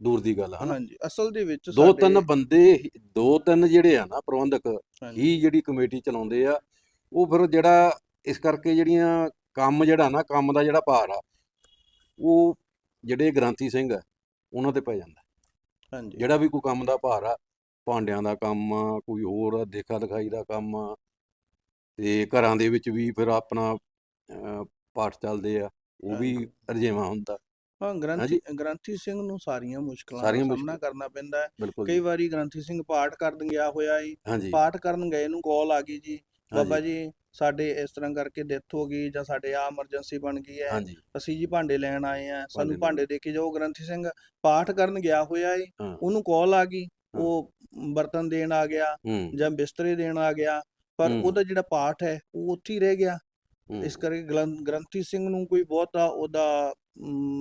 ਦੂਰ ਦੀ ਗੱਲ ਆ ਹਨਾ? ਹਾਂਜੀ ਅਸਲ ਦੇ ਵਿੱਚ ਦੋ ਤਿੰਨ ਬੰਦੇ ਹੀ- ਦੋ ਤਿੰਨ ਜਿਹੜੇ ਆ ਨਾ ਪ੍ਰਬੰਧਕ ਹੀ ਜਿਹੜੀ ਕਮੇਟੀ ਚਲਾਉਂਦੇ ਆ ਉਹ ਫਿਰ ਜਿਹੜਾ ਇਸ ਕਰਕੇ ਜਿਹੜੀਆਂ ਕੰਮ ਜਿਹੜਾ ਨਾ ਕੰਮ ਦਾ ਜਿਹੜਾ ਭਾਰ ਆ ਉਹ ਜਿਹੜੇ ਗ੍ਰਾਂਤੀ ਸਿੰਘ ਆ ਉਹਨਾਂ ਤੇ ਪੈ ਜਾਂਦਾ। ਹਾਂਜੀ। ਜਿਹੜਾ ਵੀ ਕੋਈ ਕੰਮ ਦਾ ਭਾਰ ਆ ਭਾਂਡਿਆਂ ਦਾ ਕੰਮ ਆ ਕੋਈ ਹੋਰ ਦੇਖਾ ਦਿਖਾਈ ਦਾ ਕੰਮ ਆ ਤੇ ਘਰਾਂ ਦੇ ਵਿੱਚ ਵੀ ਫਿਰ ਆਪਣਾ ਪਾਠ ਚੱਲਦੇ ਆ ਉਹ ਵੀ। ਰਜੇਵਾ ਹੁੰਦਾ। ਹਾਂ ਗ੍ਰੰਥੀ ਗ੍ਰੰਥੀ ਸਿੰਘ ਨੂੰ ਸਾਰੀਆਂ ਮੁਸ਼ਕਲਾਂ ਦਾ ਸਾਹਮਣਾ। ਕਰਨਾ ਪੈਂਦਾ ਹੈ। ਕਈ ਜੀ। ਵਾਰੀ ਗ੍ਰੰਥੀ ਸਿੰਘ ਪਾਠ ਕਰਨ ਗਿਆ ਹੋਇਆ ਹਾਂਜੀ। ਪਾਠ ਕਰਨ ਗਏ ਨੂੰ ਕਾਲ ਆ ਗਈ ਜੀ। ਬਾਬਾ ਜੀ ਸਾਡੇ ਇਸ ਤਰ੍ਹਾਂ ਕਰਕੇ ਡੈਥ ਹੋ ਗਈ ਜਾਂ ਸਾਡੇ ਆ ਐਮਰਜੈਂਸੀ ਬਣ ਗਈ ਹੈ। ਅਸੀਂ ਜੀ ਭਾਂਡੇ ਲੈਣ ਆਏ ਆ ਸਾਨੂੰ। ਭਾਂਡੇ ਦੇ ਕੇ ਜਾਓ। ਗ੍ਰੰਥੀ ਸਿੰਘ ਪਾਠ ਕਰਨ ਗਿਆ ਹੋਇਆ ਏ। ਉਹਨੂੰ ਕਾਲ ਆ ਗਈ। ਉਹ ਬਰਤਨ ਦੇਣ ਆ ਗਿਆ ਜਾਂ ਬਿਸਤਰੇ ਦੇਣ ਆ ਗਿਆ। ਪਰ। ਉਹਦਾ ਜਿਹੜਾ ਪਾਠ ਹੈ ਉਹ ਉੱਥੇ ਹੀ ਰਹਿ ਗਿਆ। ਇਸ ਕਰਕੇ ਗ੍ਰੰਥੀ ਸਿੰਘ ਨੂੰ ਕੋਈ ਬਹੁਤਾ ਉਹਦਾ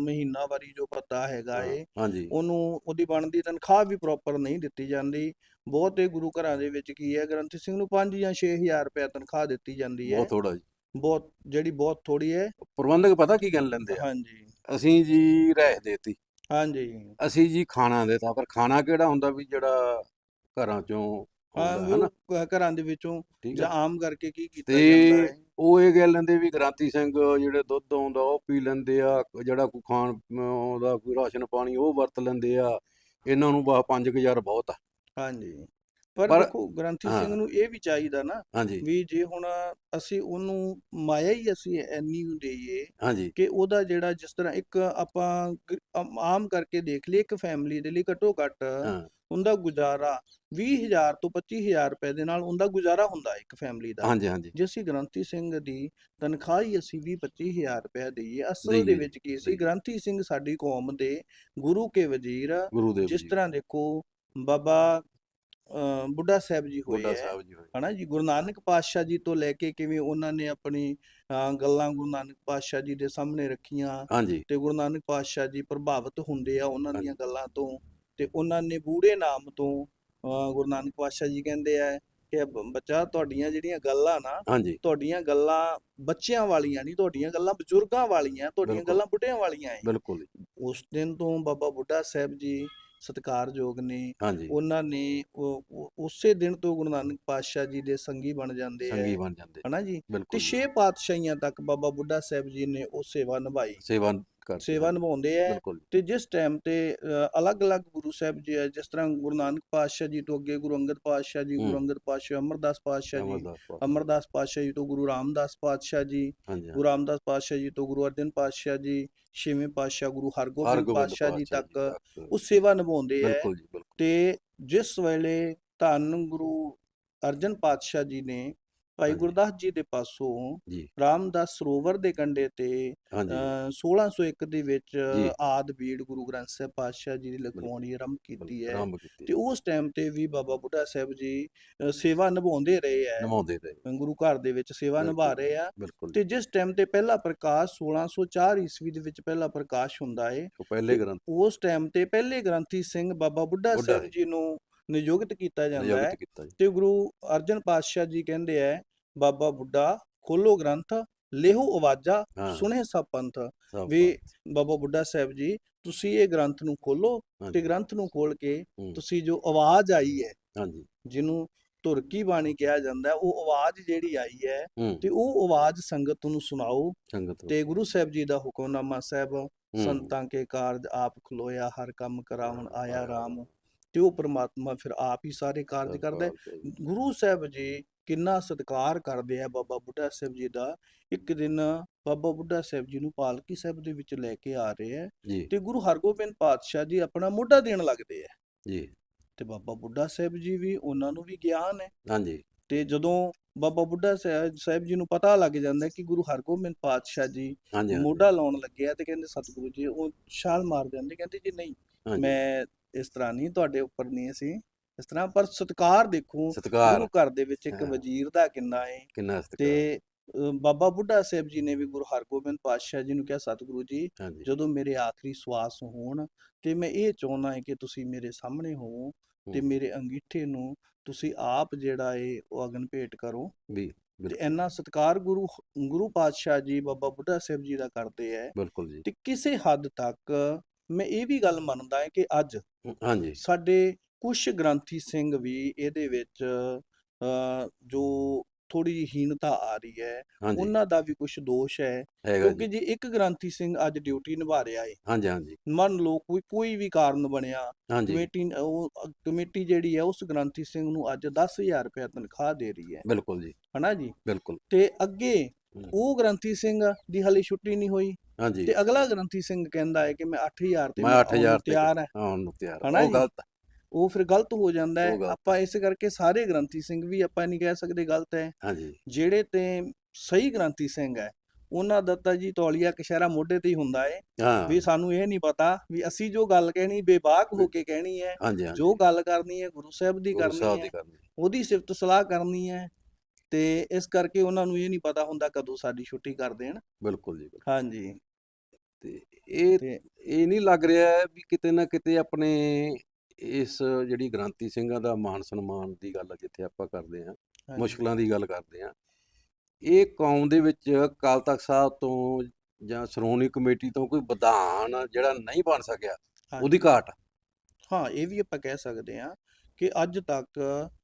ਮਹੀਨਾਵਾਰੀ ਜੋ ਪਤਾ ਹੈਗਾ ਏ ਉਹਨੂੰ ਉਹਦੀ ਬਣਦੀ ਤਨਖਾਹ ਵੀ ਪ੍ਰੋਪਰ ਨਹੀਂ ਦਿੱਤੀ ਜਾਂਦੀ। ਬਹੁਤੇ ਗੁਰੂ ਘਰਾਂ ਦੇ ਵਿੱਚ ਕੀ ਹੈ ਗ੍ਰੰਥੀ ਸਿੰਘ ਨੂੰ 5 ਜਾਂ 6000 ਰੁਪਏ ਤਨਖਾਹ ਦਿੱਤੀ ਜਾਂਦੀ ਹੈ। ਬਹੁਤ ਥੋੜਾ ਜੀ। ਬਹੁਤ ਜਿਹੜੀ ਬਹੁਤ ਥੋੜੀ ਹੈ। ਪ੍ਰਬੰਧਕ ਪਤਾ ਕੀ ਗੱਲ ਲੈਂਦੇ ਆ? ਹਾਂਜੀ। ਅਸੀਂ ਜੀ ਰਹਿ ਦੇਤੀ। ਹਾਂਜੀ। ਅਸੀਂ ਜੀ ਖਾਣਾ ਦੇਤਾ ਪਰ ਖਾਣਾ ਕਿਹੜਾ ਹੁੰਦਾ ਵੀ ਜਿਹੜਾ ਘਰਾਂ ਚੋਂ ਹਾਂ ਆਉਂਦਾ ਵੀ ਹਨਾ? ਉਹ ਘ- ਘਰਾਂ ਦੇ ਵਿੱਚੋਂ ਜਾਂ ਆਮ ਕਰਕੇ ਕੀ ਕੀਤਾ ਜਾਂਦਾ ਹੈ? ਉਹ ਇਹ ਗੱਲ ਲੈਂਦੇ ਵੀ ਗ੍ਰਾਂਤੀ ਸਿੰਘ ਜਿਹੜੇ ਦੁੱਧ ਆਉਂਦਾ ਉਹ ਪੀ ਲੈਂਦੇ ਆ ਜਿਹੜਾ ਕੋਈ ਖਾਣ ਅਮ, ਦਾ ਕੋਈ ਰਾਸ਼ਨ ਪਾਣੀ ਉਹ ਵਰਤ ਲੈਂਦੇ ਆ। ਇਹਨਾਂ ਨੂੰ ਬਾ 5000 ਬਹੁਤ ਆ। ਹਾਂਜੀ। ਪਰ ਪਰ- ਦੇਖੋ ਗ੍ਰੰਥੀ ਹਾਂ। ਸਿੰਘ ਨੂੰ ਇਹ ਵੀ ਚਾਹੀਦਾ ਨਾ ਹਾਂਜੀ। ਵੀ ਜੇ ਹੁਣ ਅਸੀਂ ਉਹਨੂੰ ਮਾਇਆ ਹੀ ਅਸੀਂ ਇੰਨੀ ਨੂੰ ਦੇਈਏ ਹਾਂਜੀ। ਕਿ ਉਹਦਾ ਜਿਹੜਾ ਜਿਸ ਤਰ੍ਹਾਂ ਇੱਕ ਆਪਾਂ ਗ- ਆਮ- ਆਮ ਕਰਕੇ ਦੇਖ ਲਈਏ ਇੱਕ ਫੈਮਿਲੀ ਦੇ ਲਈ ਘੱਟੋ ਘੱਟ ਹਾਂ। ਉਹਦਾ ਗੁਜ਼ਾਰਾ 20000 ਤੋਂ 25000 ਰੁਪਏ ਦੇ ਨਾਲ ਉਹਦਾ ਗੁਜ਼ਾਰਾ ਹੁੰਦਾ ਇੱਕ ਫੈਮਿਲੀ ਦਾ। ਹਾਂਜੀ ਹਾਂਜੀ। ਜੇ ਅਸੀਂ ਗ੍ਰੰਥੀ ਸਿੰਘ ਦੀ ਤਨਖਾਹ ਹੀ ਅਸੀਂ 20 25000 ਰੁਪਏ ਦਈਏ ਅਸਲ ਦੇ ਦਈਏ, ਵਿੱਚ ਕੀ ਸੀ? ਦਈਏ। ਗ੍ਰੰਥੀ ਸਿੰਘ ਸਾਡੀ ਕੌਮ ਦੇ ਗੁਰੂ ਕੇ ਵਜ਼ੀਰ ਜਿਸ ਜੀ ਤਰ੍ਹਾਂ ਦੇਖੋ ਬਾਬਾ ਬੁੱਢਾ ਸਾਹਿਬ ਜੀ ਹੋਏ ਬੁੱਢਾ ਹੈ। ਸਾਹਿਬ ਜੀ ਹੋਏ। ਹਨਾ ਜੀ ਗੁਰੂ ਨਾਨਕ ਪਾਤਸ਼ਾਹ ਜੀ ਤੋਂ ਲੈ ਕੇ ਕਿਵੇਂ ਉਹਨਾਂ ਨੇ ਆਪਣੀ ਗੱਲਾਂ ਗੁਰੂ ਨਾਨਕ ਪਾਤਸ਼ਾਹ ਜੀ ਦੇ ਸਾਹਮਣੇ ਰੱਖੀਆਂ ਤੇ ਗੁਰੂ ਨਾਨਕ ਪਾਤਸ਼ਾਹ ਜੀ ਪ੍ਰਭਾਵਿਤ ਹੁੰਦੇ ਆ ਉਹਨਾਂ ਦੀਆਂ। ਗੱਲਾਂ ਤੋਂ ਤੇ ਉਹਨਾਂ ਨੇ ਬੂੜੇ ਨਾਮ ਤੋਂ ਗੁਰੂ ਨਾਨਕ ਪਾਤਸ਼ਾਹ ਜੀ ਕਹਿੰਦੇ ਆ ਕਿ ਬੱਚਾ ਤੁਹਾਡੀਆਂ ਜਿਹੜੀਆਂ ਗੱਲਾਂ ਨਾ ਤੁਹਾਡੀਆਂ ਗੱਲਾਂ ਬੱਚਿਆਂ ਵਾਲੀਆਂ ਨਹੀਂ ਤੁਹਾਡੀਆਂ ਗੱਲਾਂ ਬਜ਼ੁਰਗਾਂ ਵਾਲੀਆਂ ਤੁਹਾਡੀਆਂ। ਗੱਲਾਂ ਬੁੱਢਿਆਂ ਵਾਲੀਆਂ ਬਿਲਕੁਲ ਉਸ ਦਿਨ ਤੋਂ ਬਾਬਾ ਬੁੱਢਾ ਸਾਹਿਬ ਜੀ ਸਤਿਕਾਰਯੋਗ ਨੇ ਹਾਂਜੀ। ਉਹਨਾਂ ਨੇ ਉਸੇ ਦਿਨ ਤੋਂ ਗੁਰੂ ਨਾਨਕ ਪਾਤਸ਼ਾਹ ਜੀ ਦੇ ਸੰਗੀ ਬਣ ਜਾਂਦੇ ਸੰਗੀ ਆ ਬਣ ਜਾਂਦੇ। ਹਨਾ ਜੀ? ਤੇ। ਛੇ ਪਾਤਸ਼ਾਹੀਆਂ ਤੱਕ ਬਾਬਾ ਬੁੱਢਾ ਸਾਹਿਬ ਜੀ ਨੇ ਉਹ ਸੇਵਾ ਨਿਭਾਈ। ਸੇਵਾ ਕਰਦੇ ਸੇਵਾ। ਨਿਭਾਉਂਦੇ ਆ ਬਿਲਕੁਲ ਤੇ ਜਿਸ ਟਾਈਮ ਤੇ ਅਲੱਗ-ਅਲੱਗ ਗੁਰੂ ਸਾਹਿਬ ਜੀ ਆ ਜਿਸ ਤਰ੍ਹਾਂ ਗੁਰੂ ਨਾਨਕ ਪਾਤਸ਼ਾਹ ਜੀ ਤੋਂ ਅੱਗੇ ਗੁਰੂ ਅੰਗਦ ਪਾਤਸ਼ਾਹ ਜੀ ਗੁਰੂ। ਅੰਗਦ ਪਾਤਸ਼ਾਹ ਅਮਰਦਾਸ ਪਾਤਸ਼ਾਹ ਜੀ ਅਮਰਦਾਸ ਪਾਤਸ਼ਾਹ। ਜੀ ਤੋਂ ਗੁਰੂ ਰਾਮਦਾਸ ਪਾਤਸ਼ਾਹ ਜੀ ਗੁਰੂ ਰਾਮਦਾਸ ਪਾਤਸ਼ਾਹ ਜੀ ਤੋਂ ਗੁਰੂ ਅਰਜਨ ਪਾਤਸ਼ਾਹ ਜੀ ਛੇਵੇਂ ਪਾਤਸ਼ਾਹ ਗੁਰੂ ਹਰਗੋਬਿੰਦ ਪਾਤਸ਼ਾਹ ਜੀ ਤੱਕ। ਉਹ ਸੇਵਾ ਨਿਭਾਉਂਦੇ ਬਿਲਕੁਲ ਤੇ ਜਿਸ ਵੇਲੇ ਧੰਨ ਗੁਰੂ ਅਰਜਨ ਪਾਤਸ਼ਾਹ ਜੀ ਨੇ ਭਾਈ। ਗੁਰਦਾਸ ਜੀ ਦੇ ਪਾਸੋਂ ਰਾਮਦਾਸ ਸਰੋਵਰ ਦੇ ਕੰਢੇ ਤੇ ਹਾਂਜੀ। ਅ, 1601 ਦੇ ਵਿੱਚ। ਆਦ ਬੀੜ ਗੁਰੂ ਗ੍ਰੰਥ ਸਾਹਿਬ ਪਾਤਸ਼ਾਹ ਜੀ ਦੀ ਲਿਖਵਾਉਣੀ ਆਰੰਭ ਕੀਤੀ ਹੈ ਤੇ ਉਸ ਟਾਈਮ ਤੇ ਵੀ ਬਾਬਾ ਬੁੱਢਾ ਸਾਹਿਬ ਜੀ ਸੇਵਾ ਨਿਭਾਉਂਦੇ ਰਹੇ ਹੈ। ਨਿਭਾਉਂਦੇ ਰਹੇ। ਗੁਰੂ ਘਰ ਦੇ ਵਿੱਚ ਸੇਵਾ ਨਿਭਾ। ਰਹੇ ਆ। ਤੇ ਜਿਸ ਟਾਈਮ ਤੇ ਪਹਿਲਾ ਪ੍ਰਕਾਸ਼ 1604 ਈਸਵੀ ਦੇ ਵਿੱਚ ਪਹਿਲਾ ਪ੍ਰਕਾਸ਼ ਹੁੰਦਾ ਏ ਪਹਿਲੇ ਗ੍ਰੰਥ। ਉਸ ਟਾਈਮ ਤੇ ਪਹਿਲੇ ਗ੍ਰੰਥੀ ਸਿੰਘ ਬਾਬਾ ਬੁੱਢਾ ਸਾਹਿਬ ਜੀ। ਨੂੰ ਨਿਯੁਕਤ ਕੀਤਾ ਜਾਂਦਾ ਹੈ ਤੇ ਗੁਰੂ ਅਰਜਨ ਪਾਤਸ਼ਾਹ ਜੀ ਕਹਿੰਦੇ ਐ ਬਾਬਾ ਬੁੱਢਾ ਖੋਲੋ ਗ੍ਰੰਥ ਲਿਹੋ ਆਵਾਜ਼ਾਂ। ਸੁਣੇ ਸਭ ਪੰਥ। ਵੀ। ਬਾਬਾ ਬੁੱਢਾ ਸਾਹਿਬ ਜੀ ਤੁਸੀਂ ਇਹ ਗ੍ਰੰਥ ਨੂੰ ਖੋਲੋ ਤੇ ਗ੍ਰੰਥ ਨੂੰ ਖੋਲ ਕੇ ਤੁਸੀਂ ਜੋ ਆਵਾਜ਼ ਆਈ ਹੈ ਹਾਂਜੀ। ਜਿਹਨੂੰ ਧੁਰਕੀ ਬਾਣੀ ਕਿਹਾ ਜਾਂਦਾ ਉਹ ਆਵਾਜ਼ ਜਿਹੜੀ ਆਈ ਹੈ ਤੇ ਉਹ ਆਵਾਜ਼ ਸੰਗਤ ਨੂੰ ਸੁਣਾਓ। ਤੇ ਗੁਰੂ ਸਾਹਿਬ ਜੀ ਦਾ ਹੁਕਮਨਾਮਾ ਸਾਹਿਬ ਸੰਤਾਂ ਕੇ ਕਾਰਜ ਆਪ ਖਲੋਇਆ ਹਰ ਕੰਮ ਕਰਾਵਣ ਆਇਆ RAM ਤੇ ਉਹ ਪ੍ਰਮਾਤਮਾ ਫਿਰ ਆਪ ਹੀ ਸਾਰੇ ਕਾਰਜ ਕਰਦਾ ਹੈ। ਗੁਰੂ ਸਾਹਿਬ ਜੀ ਕਿੰਨਾ ਸਤਿਕਾਰ ਕਰਦੇ ਆ ਬਾਬਾ ਬੁੱਢਾ ਸਾਹਿਬ ਜੀ ਦਾ। ਇੱਕ ਦਿਨ ਬਾਬਾ ਬੁੱਢਾ ਸਾਹਿਬ ਜੀ ਨੂੰ ਪਾਲਕੀ ਸਾਹਿਬ ਦੇ ਵਿੱਚ ਲੈ ਕੇ ਆ ਰਹੇ ਆ ਤੇ ਗੁਰੂ ਹਰਗੋਬਿੰਦ ਪਾਤਸ਼ਾਹ ਜੀ ਆਪਣਾ ਮੋਢਾ ਦੇਣ ਲੱਗਦੇ ਆ। ਜੀ। ਤੇ ਬਾਬਾ ਬੁੱਢਾ ਸਾਹਿਬ ਜੀ ਵੀ ਉਹਨਾਂ ਨੂੰ ਵੀ ਗਿਆਨ ਹੈ। ਹਾਂਜੀ। ਤੇ ਜਦੋਂ ਬਾਬਾ ਬੁੱਢਾ ਸਾਹਿਬ ਜੀ ਨੂੰ ਪਤਾ ਲੱਗ ਜਾਂਦਾ ਕਿ ਗੁਰੂ ਹਰਗੋਬਿੰਦ ਪਾਤਸ਼ਾਹ ਜੀ ਮੋਢਾ ਲਾਉਣ ਲੱਗੇ ਆ ਤੇ ਕਹਿੰਦੇ ਸਤਿਗੁਰੂ ਜੀ ਉਹ ਛਾਲ ਮਾਰ ਜਾਂਦੇ ਕਹਿੰਦੇ ਜੀ ਨਹੀਂ ਮੈਂ ਇਸ ਤਰ੍ਹਾਂ ਨਹੀਂ ਤੁਹਾਡੇ ਉੱਪਰ ਨਹੀਂ ਅਸੀਂ ਇਸ ਤਰ੍ਹਾਂ ਪਰ ਸਤਿਕਾਰ ਦੇਖੋ ਗੁਰੂ ਘਰ ਦੇ ਵਿੱਚ ਇੱਕ। ਵਜ਼ੀਰ ਦਾ ਕਿੰਨਾ ਹੈ ਕਿੰਨਾ ਸਤਿਕਾਰ। ਤੇ ਬਾਬਾ ਬੁੱਢਾ ਸਾਹਿਬ ਜੀ ਨੇ ਵੀ ਗੁਰੂ ਹਰਗੋਬਿੰਦ ਪਾਤਸ਼ਾਹ ਜੀ ਨੂੰ ਕਿਹਾ ਸਤਿਗੁਰੂ ਜੀ ਜਦੋਂ ਮੇਰੇ ਆਖਰੀ ਸਵਾਸ ਹੋਣ ਤੇ ਮੈਂ ਇਹ ਚਾਹੁੰਦਾ ਹਾਂ ਕਿ ਤੁਸੀਂ ਮੇਰੇ ਸਾਹਮਣੇ ਹੋਵੋ ਤੇ। ਮੇਰੇ ਅੰਗੀਠੇ ਨੂੰ ਤੁਸੀਂ ਆਪ ਜਿਹੜਾ ਏ ਉਹ ਅਗਨ ਭੇਟ ਕਰੋ। ਵੀ ਤੇ ਇੰਨਾ ਸਤਿਕਾਰ ਗੁਰੂ ਗੁਰੂ ਪਾਤਸ਼ਾਹ ਜੀ ਬਾਬਾ ਬੁੱਢਾ ਸਾਹਿਬ ਜੀ ਦਾ ਕਰਦੇ ਹੈ ਬਿਲਕੁਲ ਜੀ। ਤੇ ਕਿਸੇ ਹੱਦ ਤੱਕ ਮੈਂ ਇਹ ਵੀ ਗੱਲ ਮੰਨਦਾ ਹਾਂ ਕਿ ਅੱਜ ਹਾਂਜੀ। ਸਾਡੇ ਕੁਝ ਗ੍ਰੰਥੀ ਸਿੰਘ ਵੀ ਇਹਦੇ ਵਿੱਚ ਜੋ ਥੋੜੀ ਜਿਹੀ ਹੀਨਤਾ ਆ ਰਹੀ ਹੈ ਉਹਨਾਂ ਦਾ ਵੀ ਕੁਝ ਦੋਸ਼ ਹੈ। ਕਿਉਂਕਿ ਜੀ। ਇੱਕ ਗ੍ਰੰਥੀ ਸਿੰਘ ਅੱਜ ਡਿਊਟੀ ਨਿਭਾ ਰਿਹਾ ਹੈ ਹਾਂਜੀ ਹਾਂਜੀ। ਮੰਨ ਲਓ ਕੋਈ ਕੋਈ ਵੀ ਕਾਰਨ ਬਣਿਆ ਕਮੇਟੀ ਉਹ ਕਮੇਟੀ ਜਿਹੜੀ ਹੈ ਉਸ ਗ੍ਰੰਥੀ ਸਿੰਘ ਨੂੰ ਅੱਜ 10000 ਰੁਪਏ ਤਨਖਾਹ ਦੇ ਰਹੀ ਹੈ। ਬਿਲਕੁਲ ਜੀ। ਹਨਾ ਜੀ? ਬਿਲਕੁਲ। ਤੇ ਅੱਗੇ ਹੂੰ। ਉਹ ਗ੍ਰੰਥੀ ਸਿੰਘ ਦੀ ਹਲੇ ਛੁੱਟੀ ਨਹੀਂ ਹੋਈ। ਹਾਂਜੀ। ਤੇ ਅਗਲਾ ਗ੍ਰੰਥੀ ਸਿੰਘ ਕਹਿੰਦਾ ਹੈ ਕਿ ਮੈਂ 8000 ਤੇ ਮੈਂ ਆਉਣ 8000 ਨੂੰ ਤੇ ਤਿਆਰ ਹੈ। ਨੂੰ ਤਿਆਰ ਉਹ? ਗਲਤ ਹੈ। ਉਹ ਫਿਰ ਗਲਤ ਹੋ ਜਾਂਦਾ ਹੈ। ਆਪਾਂ ਇਸ ਕਰਕੇ ਸਾਰੇ ਗ੍ਰੰਥੀ ਸਿੰਘ ਵੀ ਆਪਾਂ ਨਹੀਂ ਕਹਿ ਸਕਦੇ ਗਲਤ ਹੈ। ਹਾਂਜੀ। ਜਿਹੜੇ ਤੇ ਸਹੀ ਗ੍ਰੰਥੀ ਸਿੰਘ ਹੈ ਉਹਨਾਂ ਦਾ ਤਾਂ ਜੀ ਤੌਲੀਆ ਕਸ਼ਹਿਰਾ ਮੋਢੇ ਤੇ ਹੀ ਹੁੰਦਾ ਹੈ। ਹਾਂ। ਵੀ ਸਾਨੂੰ ਇਹ ਨਹੀਂ ਪਤਾ ਵੀ ਅਸੀਂ ਜੋ ਗੱਲ ਕਹਿਣੀ ਬੇਬਾਕ ਹੋ ਕੇ ਕਹਿਣੀ ਹੈ। ਜੋ ਗੱਲ ਕਰਨੀ ਹੈ ਗੁਰੂ ਸਾਹਿਬ ਦੀ ਕਰਨੀ ਹੈ ਉਹਦੀ ਸਿਫਤ ਸਲਾਹ ਕਰਨੀ ਹੈ ਤੇ ਇਸ ਕਰਕੇ ਉਹਨਾਂ ਨੂੰ ਇਹ ਨਹੀਂ ਪਤਾ ਹੁੰਦਾ ਕਦੋਂ ਸਾਡੀ ਛੁੱਟੀ ਕਰ ਦੇਣ। ਬਿਲਕੁਲ ਜੀ। ਹਾਂਜੀ। ਤੇ ਇਹ ਇਹ ਨਹੀਂ ਲੱਗ ਰਿਹਾ ਵੀ ਕਿਤੇ ਨਾ ਕਿਤੇ ਆਪਣੇ ਇਸ ਜਿਹੜੀ ਗ੍ਰਾਂਤੀ ਸਿੰਘਾਂ ਦਾ ਮਾਨ ਸਨਮਾਨ ਦੀ ਗੱਲ ਜਿੱਥੇ ਆਪਾਂ ਕਰਦੇ ਹਾਂਜੀ, ਮੁਸ਼ਕਲਾਂ ਦੀ ਗੱਲ ਕਰਦੇ ਹਾਂ ਇਹ ਕੌਮ ਦੇ ਵਿੱਚ ਅਕਾਲ ਤਖਤ ਸਾਹਿਬ ਤੋਂ ਜਾਂ ਸ਼੍ਰੋਮਣੀ ਕਮੇਟੀ ਤੋਂ ਕੋਈ ਵਿਧਾਨ ਜਿਹੜਾ ਨਹੀਂ ਬਣ ਸਕਿਆ। ਉਹਦੀ ਘਾਟ ਆ। ਹਾਂ ਇਹ ਵੀ ਆਪਾਂ ਕਹਿ ਸਕਦੇ ਹਾਂ ਕਿ ਅੱਜ ਤੱਕ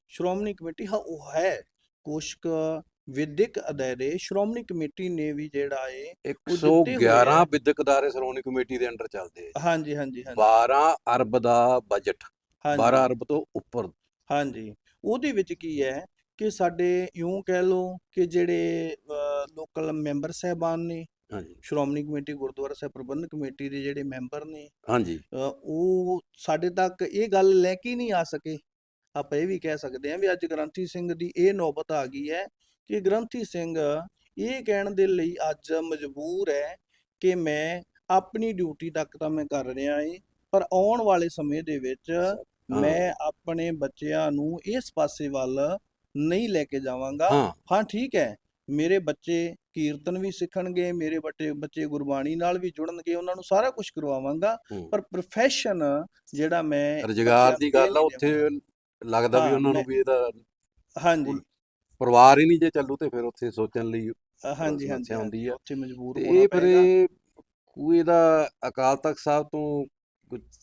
ਸ਼੍ਰੋਮਣੀ ਕਮੇਟੀ ਹਾਂ ਉਹ ਹੈ ਕੁਛ ਕੁ ਵਿਦਿਅਕ ਅਦਾਰੇ ਸ਼੍ਰੋਮਣੀ ਕਮੇਟੀ ਨੇ ਵੀ ਜਿਹੜਾ ਏ ਦਿੱਤੇ ਹੋਏ 111 ਆ। ਵਿਦਿਅਕ ਅਦਾਰੇ ਸ਼੍ਰੋਮਣੀ ਕਮੇਟੀ ਦੇ ਅੰਡਰ ਚੱਲਦੇ ਆ ਹਾਂਜੀ ਹਾਂਜੀ ਹਾਂਜੀ। 12 ਅਰਬ ਦਾ ਬਜਟ 12 ਹਾਂਜੀ ਅਰਬ ਤੋਂ ਉੱਪਰ। ਹਾਂਜੀ। ਉਹਦੇ ਵਿੱਚ ਕੀ ਹੈ ਕਿ ਸਾਡੇ ਇਉਂ ਕਹਿ ਲਓ ਕਿ ਜਿਹੜੇ ਲੋਕਲ ਮੈਂਬਰ ਸਹਿਬਾਨ ਨੇ ਹਾਂਜੀ। ਸ਼੍ਰੋਮਣੀ ਕਮੇਟੀ ਗੁਰਦੁਆਰਾ ਸਾਹਿਬ ਪ੍ਰਬੰਧਕ ਕਮੇਟੀ ਦੇ ਜਿਹੜੇ ਮੈਂਬਰ ਨੇ ਹਾਂਜੀ। ਉਹ ਸਾਡੇ ਤੱਕ ਇਹ ਗੱਲ ਲੈ ਕੇ ਨਹੀਂ ਆ ਸਕੇ। ਆਪਾਂ ਇਹ ਵੀ ਕਹਿ ਸਕਦੇ ਹਾਂ ਵੀ ਅੱਜ ਗ੍ਰੰਥੀ ਸਿੰਘ ਦੀ ਇਹ ਨੌਬਤ ਆ ਗਈ ਹੈ ਕਿ ਗ੍ਰੰਥੀ ਸਿੰਘ ਇਹ ਕਹਿਣ ਦੇ ਲਈ ਅੱਜ ਮਜਬੂਰ ਹੈ ਕਿ ਮੈਂ ਆਪਣੀ ਡਿਊਟੀ ਤੱਕ ਤਾਂ ਮੈਂ ਕਰ ਰਿਹਾ ਏ ਪਰ ਆਉਣ ਵਾਲੇ ਸਮੇਂ ਦੇ ਵਿੱਚ। ਮੈਂ ਆਪਣੇ ਬੱਚਿਆਂ ਨੂੰ ਇਸ ਪਾਸੇ ਵੱਲ ਨਹੀਂ ਲੈ ਕੇ ਜਾਵਾਂਗਾ ਹਾਂ ਠੀਕ ਹੈ ਮੇਰੇ ਬੱਚੇ ਕੀਰਤਨ ਵੀ ਸਿੱਖਣਗੇ ਮੇਰੇ ਬੱਚੇ ਬੱਚੇ ਗੁਰਬਾਣੀ ਨਾਲ ਵੀ ਜੁੜਨਗੇ ਉਹਨਾਂ ਨੂੰ ਸਾਰਾ ਕੁਝ ਕਰਵਾਵਾਂਗਾ। ਪਰ ਪ੍ਰੋਫੈਸ਼ਨ ਜਿਹੜਾ ਮੈਂ ਰੁਜ਼ਗਾਰ ਦੀ ਗੱਲ ਆ ਉੱਥੇ ਲੱਗਦਾ ਵੀ ਉਹਨਾਂ ਨੂੰ ਵੀ ਇਹਦਾ। ਹਾਂਜੀ ਪਰਿਵਾਰ ਹੀ ਨਹੀਂ ਜੇ ਚੱਲੂ ਤੇ ਫਿਰ ਉੱਥੇ ਸੋਚਣ ਲਈ ਹਾਂਜੀ ਹਾਂਜੀ ਹੁੰਦੀ ਆ। ਉੱਥੇ ਮਜਬੂਰ ਹੋਣਾ ਇਹ ਫਿਰ ਕੋਈ ਇਹਦਾ ਅਕਾਲ ਤਖਤ ਸਾਹਿਬ ਤੋਂ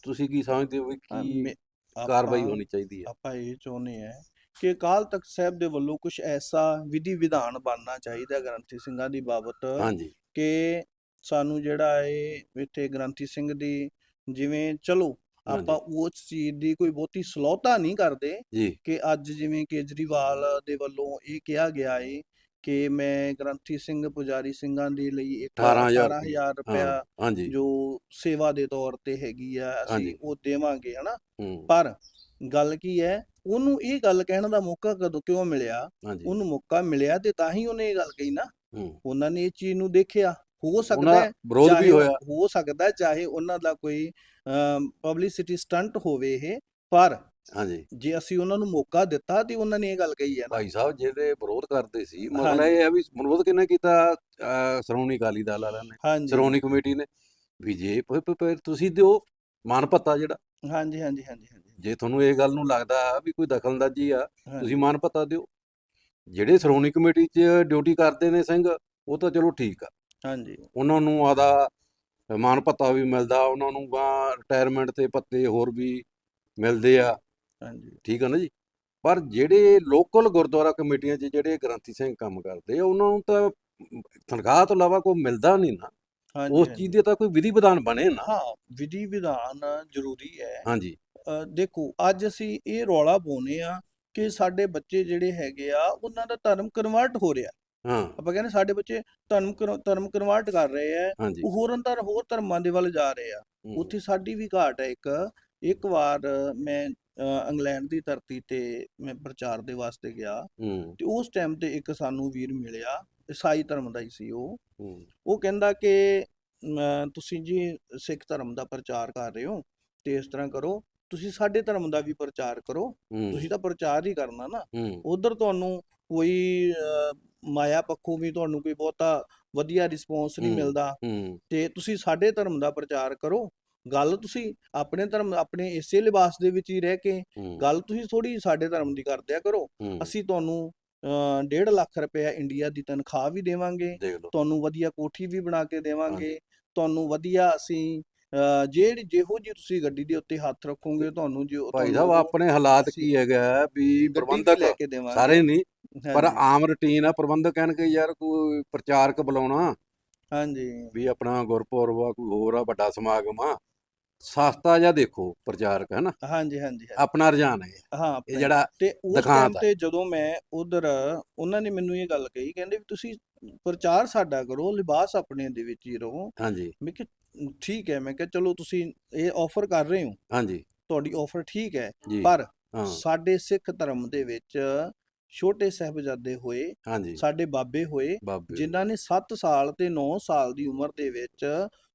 ਤੁਸੀਂ ਕੀ ਸਮਝਦੇ ਹੋ ਕੀ ਕਾਰਵਾਈ ਹੋਣੀ ਚਾਹੀਦੀ ਹੈ ਆਪਾਂ ਇਹ ਚਾਹੁੰਦੇ ਆ ਕਿ ਅਕਾਲ ਤਖਤ ਸਾਹਿਬ ਦੇ ਵੱਲੋਂ ਕੁਝ ਐਸਾ ਵਿਧੀ ਵਿਧਾਨ ਬਣਨਾ ਚਾਹੀਦਾ ਗ੍ਰੰਥੀ ਸਿੰਘਾਂ ਦੀ ਬਾਬਤ ਹਾਂਜੀ ਕਿ ਸਾਨੂੰ ਜਿਹੜਾ ਇਹ ਇੱਥੇ ਗ੍ਰੰਥੀ ਸਿੰਘ ਦੀ ਜਿਵੇਂ ਚਲੋ। ਆਪਾਂ ਉਸ ਚੀਜ਼ ਦੀ ਕੋਈ ਬਹੁਤੀ ਸਲੋਤਾ ਨਹੀਂ ਕਰਦੇ ਕਿ ਅੱਜ ਜਿਵੇਂ ਕੇਜਰੀਵਾਲ ਦੇ ਵੱਲੋਂ ਇਹ ਕਿਹਾ ਗਿਆ ਏ ਕਿ ਮੈਂ ਗ੍ਰੰਥੀ ਸਿੰਘ ਪੁਜਾਰੀ ਸਿੰਘਾਂ ਦੇ ਲਈ ਇੱਕ 18,000 18000 ਰੁਪਇਆ ਜੋ ਸੇਵਾ ਦੇ ਤੌਰ ਤੇ ਹੈਗੀ ਆ ਅਸੀਂ। ਉਹ ਦੇਵਾਂਗੇ ਹਨਾ? ਪਰ ਗੱਲ ਕੀ ਹੈ ਉਹਨੂੰ ਇਹ ਗੱਲ ਕਹਿਣ ਦਾ ਮੌਕਾ ਕਦੋਂ ਕਿਉਂ ਮਿਲਿਆ? ਉਹਨੂੰ ਮੌਕਾ ਮਿਲਿਆ ਤੇ ਤਾਂ ਹੀ ਉਹਨੇ ਇਹ ਗੱਲ ਕਹੀ ਨਾ। ਉਹਨਾਂ ਨੇ ਇਹ ਚੀਜ਼ ਨੂੰ ਦੇਖਿਆ। ਹੋ ਸਕਦਾ ਹੈ ਵਿਰੋਧ ਵੀ ਹੋਇਆ। ਹੋ ਸਕਦਾ ਹੈ ਚਾਹੇ ਉਹਨਾਂ ਦਾ ਕੋਈ ਪਬਲਿਸਿਟੀ ਸਟੰਟ ਹੋਵੇ ਇਹ ਪਰ ਹਾਂਜੀ। ਜੇ ਅਸੀਂ ਉਹਨਾਂ ਨੂੰ ਮੌਕਾ ਦਿੱਤਾ ਤੇ ਉਹਨਾਂ ਨੇ ਇਹ ਗੱਲ ਕਹੀ ਹੈ ਭਾਈ ਸਾਹਿਬ ਜਿਹੜੇ ਵਿਰੋਧ ਕਰਦੇ ਸੀ ਮਤਲਬ। ਇਹ ਹੈ ਵੀ ਵਿਰੋਧ ਕਿਹਨੇ ਕੀਤਾ? ਸ਼੍ਰੋਮਣੀ ਅਕਾਲੀ ਦਲ ਵਾਲਿਆਂ ਨੇ ਸ਼੍ਰੋਮਣੀ ਕਮੇਟੀ ਨੇ। ਵੀ ਜੇ ਤੁਸੀਂ ਦਿਓ ਮਾਨ ਪੱਤਾ ਜਿਹੜਾ। ਹਾਂਜੀ ਹਾਂਜੀ ਹਾਂਜੀ ਹਾਂਜੀ। ਜੇ ਤੁਹਾਨੂੰ ਇਹ ਗੱਲ ਨੂੰ ਲੱਗਦਾ ਵੀ ਕੋਈ ਦਖਲਅੰਦਾਜ਼ੀ ਆ ਤੁਸੀਂ ਮਾਨ ਪੱਤਾ ਦਿਓ। ਜਿਹੜੇ ਸ਼੍ਰੋਮਣੀ ਕਮੇਟੀ 'ਚ ਡਿਊਟੀ ਕਰਦੇ ਨੇ ਸਿੰਘ ਉਹ ਤਾਂ ਚਲੋ ਠੀਕ ਆ। ਹਾਂਜੀ। ਉਹਨਾਂ ਨੂੰ ਆਦਾ ਮਾਨ ਪੱਤਾ ਵੀ ਮਿਲਦਾ ਉਹਨਾਂ ਨੂੰ ਗਾਂ ਰਿਟਾਇਰਮੈਂਟ ਤੇ ਪੱਤੇ ਹੋਰ ਵੀ ਮਿਲਦੇ ਆ। ਹਾਂਜੀ। ਠੀਕ ਆ ਨਾ ਜੀ? ਪਰ ਜਿਹੜੇ ਲੋਕਲ ਗੁਰਦੁਆਰਾ ਕਮੇਟੀਆਂ 'ਚ ਜਿਹੜੇ ਗ੍ਰੰਥੀ ਸਿੰਘ ਕੰਮ ਕਰਦੇ ਆ ਉਹਨਾਂ ਨੂੰ ਤਾਂ ਤਨਖਾਹ ਤੋਂ ਇਲਾਵਾ ਕੋਈ ਮਿਲਦਾ ਨਹੀਂ ਨਾ। ਉਸ। ਚੀਜ਼ ਦੇ ਤਾਂ ਕੋਈ ਵਿਧੀ ਵਿਧਾਨ ਬਣੇ ਨਾ। ਹਾਂ ਵਿਧੀ ਵਿਧਾਨ ਜ਼ਰੂਰੀ ਹੈ। ਹਾਂਜੀ। ਦੇਖੋ ਅੱਜ ਅਸੀਂ ਇਹ ਰੌਲਾ ਪਾਉਂਦੇ ਆ ਕਿ ਸਾਡੇ ਬੱਚੇ ਜਿਹੜੇ ਹੈਗੇ ਆ ਉਹਨਾਂ ਦਾ ਧਰਮ ਕਨਵਰਟ ਹੋ ਰਿਹਾ। ਆਪਾਂ ਕਹਿੰਦੇ ਸਾਡੇ ਬੱਚੇ ਧਰਮ ਧਰਮ ਕਨਵਰਟ ਕਰ ਰਹੇ ਆ ਉਹ ਹੋਰਨ ਧਰ ਹੋਰ ਧਰਮਾਂ ਦੇ ਵੱਲ ਜਾ ਰਹੇ ਆ। ਉੱਥੇ ਸਾਡੀ ਵੀ ਘਾਟ ਹੈ ਇੱਕ ਇੱਕ ਵਾਰ ਮੈਂ ਇੰਗਲੈਂਡ ਦੀ ਧਰਤੀ ਤੇ ਮੈਂ ਪ੍ਰਚਾਰ ਦੇ ਵਾਸਤੇ ਗਿਆ ਤੇ ਉਸ ਟਾਈਮ ਤੇ ਇੱਕ ਸਾਨੂੰ ਵੀਰ ਮਿਲਿਆ ਈਸਾਈ ਧਰਮ ਦਾ ਹੀ ਸੀ ਉਹ। ਉਹ ਕਹਿੰਦਾ ਕਿ ਤੁਸੀਂ ਜੀ ਸਿੱਖ ਧਰਮ ਦਾ ਪ੍ਰਚਾਰ ਕਰ ਰਹੇ ਹੋ ਤੇ ਇਸ ਤਰ੍ਹਾਂ ਕਰੋ ਤੁਸੀਂ ਸਾਡੇ ਧਰਮ ਦਾ ਵੀ ਪ੍ਰਚਾਰ ਕਰੋ ਤੁਸੀਂ ਤਾਂ ਪ੍ਰਚਾਰ ਹੀ ਕਰਨਾ ਨਾ। ਉਧਰ ਤੁਹਾਨੂੰ ਕੋਈ ਮਾਇਆ ਪੱਖੋਂ ਵੀ ਤੁਹਾਨੂੰ ਕੋਈ ਬਹੁਤਾ ਵਧੀਆ ਰਿਸਪੌਂਸ ਨਹੀਂ। ਮਿਲਦਾ। ਹੂੰ। ਤੇ ਤੁਸੀਂ ਸਾਡੇ ਧਰਮ ਦਾ ਪ੍ਰਚਾਰ ਕਰੋ। ਗੱਲ ਤੁਸੀਂ ਆਪਣੇ ਧਰਮ ਆਪਣੇ ਇਸੇ ਲਿਬਾਸ ਦੇ ਵਿੱਚ ਹੀ ਰਹਿ ਕੇ ਗੱਲ ਤੁਸੀਂ ਥੋੜੀ ਸਾਡੇ ਧਰਮ ਦੀ ਕਰਦਿਆ ਕਰੋ। ਅਸੀਂ ਤੁਹਾਨੂੰ 1.5 ਲੱਖ ਰੁਪਏ ਇੰਡੀਆ ਦੀ ਤਨਖਾਹ ਵੀ ਦੇਵਾਂਗੇ। ਤੁਹਾਨੂੰ ਵਧੀਆ ਕੋਠੀ ਵੀ ਬਣਾ ਕੇ ਦੇਵਾਂਗੇ। ਤੁਹਾਨੂੰ ਵਧੀਆ ਅਸੀਂ ਜਿਹੜੀ ਜਿਹੋ ਜੀ ਤੁਸੀਂ ਗੱਡੀ ਦੇ ਉੱਤੇ ਹੱਥ ਰੱਖੋਗੇ ਤੁਹਾਨੂੰ ਜੋ ਭਾਈ ਸਾਹਿਬ ਆਪਣੇ ਹਾਲਾਤ ਕੀ ਹੈਗਾ ਵੀ ਪ੍ਰਬੰਧਕ ਲੈ ਕੇ ਦੇਵਾਂਗੇ। ਸਾਰੇ ਨਹੀਂ ਪਰ ਆਮ ਰੁਟੀਨ ਆ ਪ੍ਰਬੰਧਕ ਕਹਿਣਗੇ ਯਾਰ ਕੋਈ ਪ੍ਰਚਾਰਕ ਬੁਲਾਉਣਾ। ਹਾਂਜੀ। ਵੀ ਆਪਣਾ ਗੁਰਪੁਰਬ ਆ ਕੋਈ ਹੋਰ ਆ ਵੱਡਾ ਸਮਾਗਮ ਆ ਸਸਤਾ ਜਿਹਾ ਦੇਖੋ ਪ੍ਰਚਾਰਕ ਹੈ ਨਾ? ਹਾਂਜੀ ਹਾਂਜੀ। ਆਪਣਾ ਰੁਝਾਨ ਹੈ। ਹਾਂ ਇਹ ਜਿਹੜਾ ਤੇ ਉਸ ਟਾਈਮ। ਤੇ ਜਦੋਂ ਮੈਂ ਉਧਰ ਉਹਨਾਂ ਨੇ ਮੈਨੂੰ ਇਹ ਗੱਲ ਕਹੀ ਕਹਿੰਦੇ ਵੀ ਤੁਸੀਂ ਪ੍ਰਚਾਰ ਸਾਡਾ ਕਰੋ ਲਿਬਾਸ ਆਪਣੇ ਦੇ ਵਿੱਚ ਹੀ ਰਹੋ। ਹਾਂਜੀ। ਮੈਂ ਕਿਹਾ ਠੀਕ ਹੈ ਮੈਂ ਕਿਹਾ ਚਲੋ ਤੁਸੀਂ ਇਹ ਆਫਰ ਕਰ ਰਹੇ ਹੋ। ਹਾਂਜੀ। ਤੁਹਾਡੀ ਆਫਰ ਠੀਕ ਹੈ। ਜੀ। ਪਰ ਸਾਡੇ ਸਿੱਖ ਧਰਮ ਦੇ ਵਿੱਚ ਛੋਟੇ ਸਾਹਿਬਜ਼ਾਦੇ ਹੋਏ ਹਾਂਜੀ। ਸਾਡੇ ਬਾਬੇ ਹੋਏ ਬਾਬੇ ਜਿਨ੍ਹਾਂ ਨੇ 7 ਸਾਲ ਤੇ 9 ਸਾਲ ਦੀ ਉਮਰ ਦੇ ਵਿੱਚ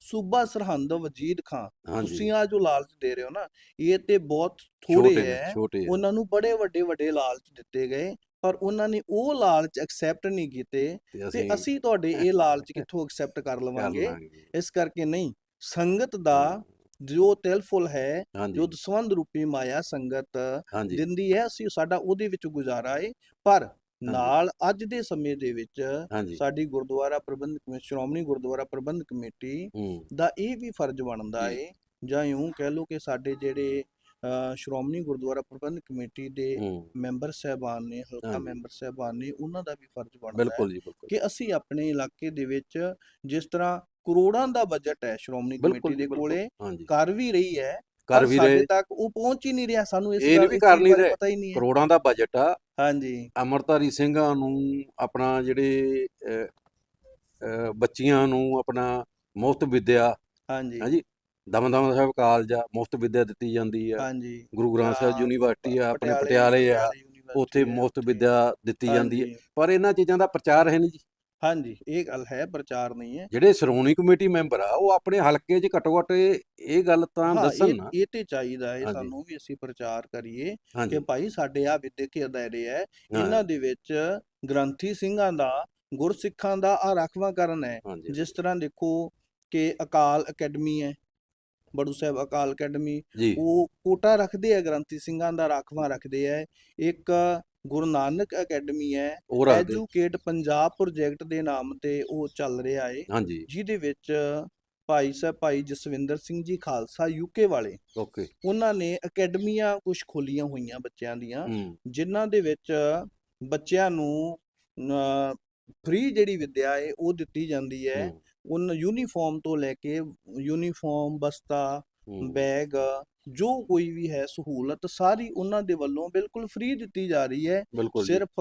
ਸੂਬਾ ਸਰਹੰਦ ਵਜੀਦ ਖਾਂ ਹਾਂਜੀ। ਤੁਸੀਂ ਆ ਜੋ ਲਾਲਚ ਦੇ ਰਹੇ ਹੋ ਨਾ ਇਹ ਤੇ ਬਹੁਤ ਛੋਟੇ ਥੋੜੇ ਨੇ, ਹੈ। ਛੋਟੇ। ਉਹਨਾਂ ਨੂੰ ਬੜੇ ਵੱਡੇ ਵੱਡੇ ਲਾਲਚ ਦਿੱਤੇ ਗਏ ਪਰ ਉਹਨਾਂ ਨੇ ਉਹ ਲਾਲਚ ਐਕਸੈਪਟ ਨਹੀਂ ਕੀਤੇ ਤੇ ਤੇ ਅਸੀਂ ਤੁਹਾਡੇ ਇਹ ਲਾਲਚ ਕਿੱਥੋਂ ਐਕਸੈਪਟ ਕਰ ਕਰ ਲਵਾਂਗੇ। ਇਸ ਕਰਕੇ ਨਹੀਂ ਸੰਗਤ ਦਾ ਜੋ ਤਿਲਫੁਲ ਹੈ ਜੋ ਦਸਵੰਦ ਰੂਪੀ ਮਾਇਆ ਸੰਗਤ ਦਿੰਦੀ ਹੈ ਅਸੀਂ ਸਾਡਾ ਉਹਦੇ ਵਿੱਚ ਗੁਜ਼ਾਰਾ ਏ। ਪਰ ਨਾਲ ਅੱਜ ਦੇ ਸਮੇਂ ਦੇ ਵਿੱਚ ਸਾਡੀ ਗੁਰਦੁਆਰਾ ਪ੍ਰਬੰਧਕ ਕਮੇ- ਸ਼੍ਰੋਮਣੀ ਗੁਰਦੁਆਰਾ ਪ੍ਰਬੰਧਕ ਕਮੇਟੀ ਦਾ ਇਹ ਵੀ ਫਰਜ਼ ਬਣਦਾ। ਏ ਜਾਂ ਇਉਂ ਕਹਿ ਲਓ ਕਿ ਸਾਡੇ ਜਿਹੜੇ ਸ਼੍ਰੋਮਣੀ ਗੁਰਦੁਆਰਾ ਪ੍ਰਬੰਧਕ ਕਮੇਟੀ ਦੇ ਮੈਂਬਰ ਸਹਿਬਾਨ ਨੇ ਹਲਕਾ। ਮੈਂਬਰ ਸਹਿਬਾਨ ਨੇ ਉਹਨਾਂ ਦਾ ਵੀ ਫਰਜ਼ ਬਣਦਾ ਹੈ ਕਿ ਅਸੀਂ ਆਪਣੇ ਇਲਾਕੇ ਦੇ ਵਿੱਚ ਜਿਸ ਤਰ੍ਹਾਂ ਕਰੋੜਾਂ ਦਾ ਬਜਟ ਹੈ ਸ਼੍ਰੋਮਣੀ ਕਮੇਟੀ ਦੇ। ਕੋਲੇ। ਕਰ ਵੀ ਰਹੀ ਹੈ ਕਰ ਵੀ ਰਹੇ। ਤੱਕ ਉਹ ਪਹੁੰਚ ਹੀ ਨਹੀਂ ਰਿਹਾ ਸਾਨੂੰ ਇਸ ਰਹੇ। ਪਤਾ ਹੀ ਨਹੀਂ ਹੈ। ਕਰੋੜਾਂ ਦਾ ਬਜਟ ਆ। ਹਾਂਜੀ। ਅਮਰਤਾਰੀ ਸਿੰਘਾਂ ਨੂੰ ਆਪਣਾ ਜਿਹੜੇ ਬੱਚੀਆਂ ਨੂੰ ਆਪਣਾ ਮੁਫਤ ਵਿੱਦਿਆ ਹਾਂਜੀ। ਹਾਂਜੀ ਦਮਦਮਾ ਸਾਹਿਬ ਕਾਲਜ ਆ ਮੁਫਤ ਵਿੱਦਿਆ ਦਿੱਤੀ ਜਾਂਦੀ ਆ। ਹਾਂਜੀ। ਗੁਰੂ ਗ੍ਰੰਥ ਸਾਹਿਬ ਯੂਨੀਵਰਸਿਟੀ ਆ ਆਪਣੇ ਪਟਿਆਲੇ- ਆ ਉੱਥੇ ਮੁਫਤ। ਵਿੱਦਿਆ ਦਿੱਤੀ ਜਾਂਦੀ ਹੈ ਪਰ ਇਹਨਾਂ ਚੀਜ਼ਾਂ ਦਾ ਪ੍ਰਚਾਰ ਹੈ ਨਹੀਂ ਜੀ। ਹਾਂਜੀ ਇਹ ਗੱਲ ਹੈ ਪ੍ਰਚਾਰ ਨਹੀਂ ਹੈ। ਜਿਹੜੇ ਸ਼੍ਰੋਮਣੀ ਕਮੇਟੀ ਮੈਂਬਰ ਆ ਉਹ ਆਪਣੇ ਹਲਕੇ 'ਚ ਘੱਟੋ ਘੱਟ ਇਹ ਗੱਲ ਤਾਂ ਹਾਂ ਦੱਸਣ ਨਾ। ਇਹ ਤੇ ਚਾਹੀਦਾ ਹੈ ਹਾਂਜੀ। ਸਾਨੂੰ ਵੀ ਅਸੀਂ ਪ੍ਰਚਾਰ ਕਰੀਏ ਕਿ ਹਾਂਜੀ ਭਾਈ ਸਾਡੇ ਆ ਵਿਦਿਅਕ ਅਦਾਰੇ ਹੈ ਹਾਂ, ਇਹਨਾਂ ਦੇ ਵਿੱਚ ਗ੍ਰੰਥੀ ਸਿੰਘਾਂ ਦਾ ਗੁਰਸਿੱਖਾਂ ਦਾ ਆ ਰਾਖਵਾਂਕਰਨ ਹੈ। ਹਾਂਜੀ। ਜਿਸ ਤਰ੍ਹਾਂ ਦੇਖੋ ਕਿ ਅਕਾਲ ਅਕੈਡਮੀ ਹੈ ਬੜੂ ਸਾਹਿਬ ਅਕਾਲ ਅਕੈਡਮੀ ਜੀ। ਉਹ ਕੋਟਾ ਰੱਖਦੇ ਆ ਗ੍ਰੰਥੀ ਸਿੰਘਾਂ ਦਾ ਰਾਖਵਾਂ ਰੱਖਦੇ ਆ ਇੱਕ ਗੁਰੂ ਨਾਨਕ ਅਕੈਡਮੀ ਹੈ ਐਜੂਕੇਟ ਪੰਜਾਬ ਪ੍ਰੋਜੈਕਟ ਦੇ ਨਾਮ ਤੇ ਉਹ ਚੱਲ ਰਿਹਾ ਹਾਂਜੀ। ਜਿਹਦੇ ਵਿੱਚ ਭਾਈ ਸਾਹਿਬ ਭਾਈ ਜਸਵਿੰਦਰ ਸਿੰਘ ਜੀ ਖਾਲਸਾ ਯੂਕੇ ਵਾਲੇ। ਓਕੇ। ਉਹਨਾਂ ਨੇ ਅਕੈਡਮੀਆਂ ਕੁਝ ਖੋਲੀਆਂ ਹੋਈਆਂ ਬੱਚਿਆਂ ਦੀਆਂ ਜਿਨ੍ਹਾਂ ਦੇ ਵਿੱਚ ਬੱਚਿਆਂ ਨੂੰ ਫ੍ਰੀ ਜਿਹੜੀ ਵਿੱਦਿਆ ਹੈ ਉਹ ਦਿੱਤੀ ਜਾਂਦੀ ਹੈ। ਉਹਨਾਂ ਯੂਨੀਫਾਰਮ ਤੋਂ ਲੈ ਕੇ ਯੂਨੀਫਾਰਮ ਬਸਤਾ ਬੈਗ ਜੋ ਕੋਈ ਵੀ ਹੈ ਸਹੂਲਤ ਸਾਰੀ ਉਹਨਾਂ ਦੇ ਵੱਲੋਂ ਬਿਲਕੁਲ ਫ੍ਰੀ ਦਿੱਤੀ ਜਾ ਰਹੀ ਹੈ। ਬਿਲਕੁਲ ਜੀ, ਸਿਰਫ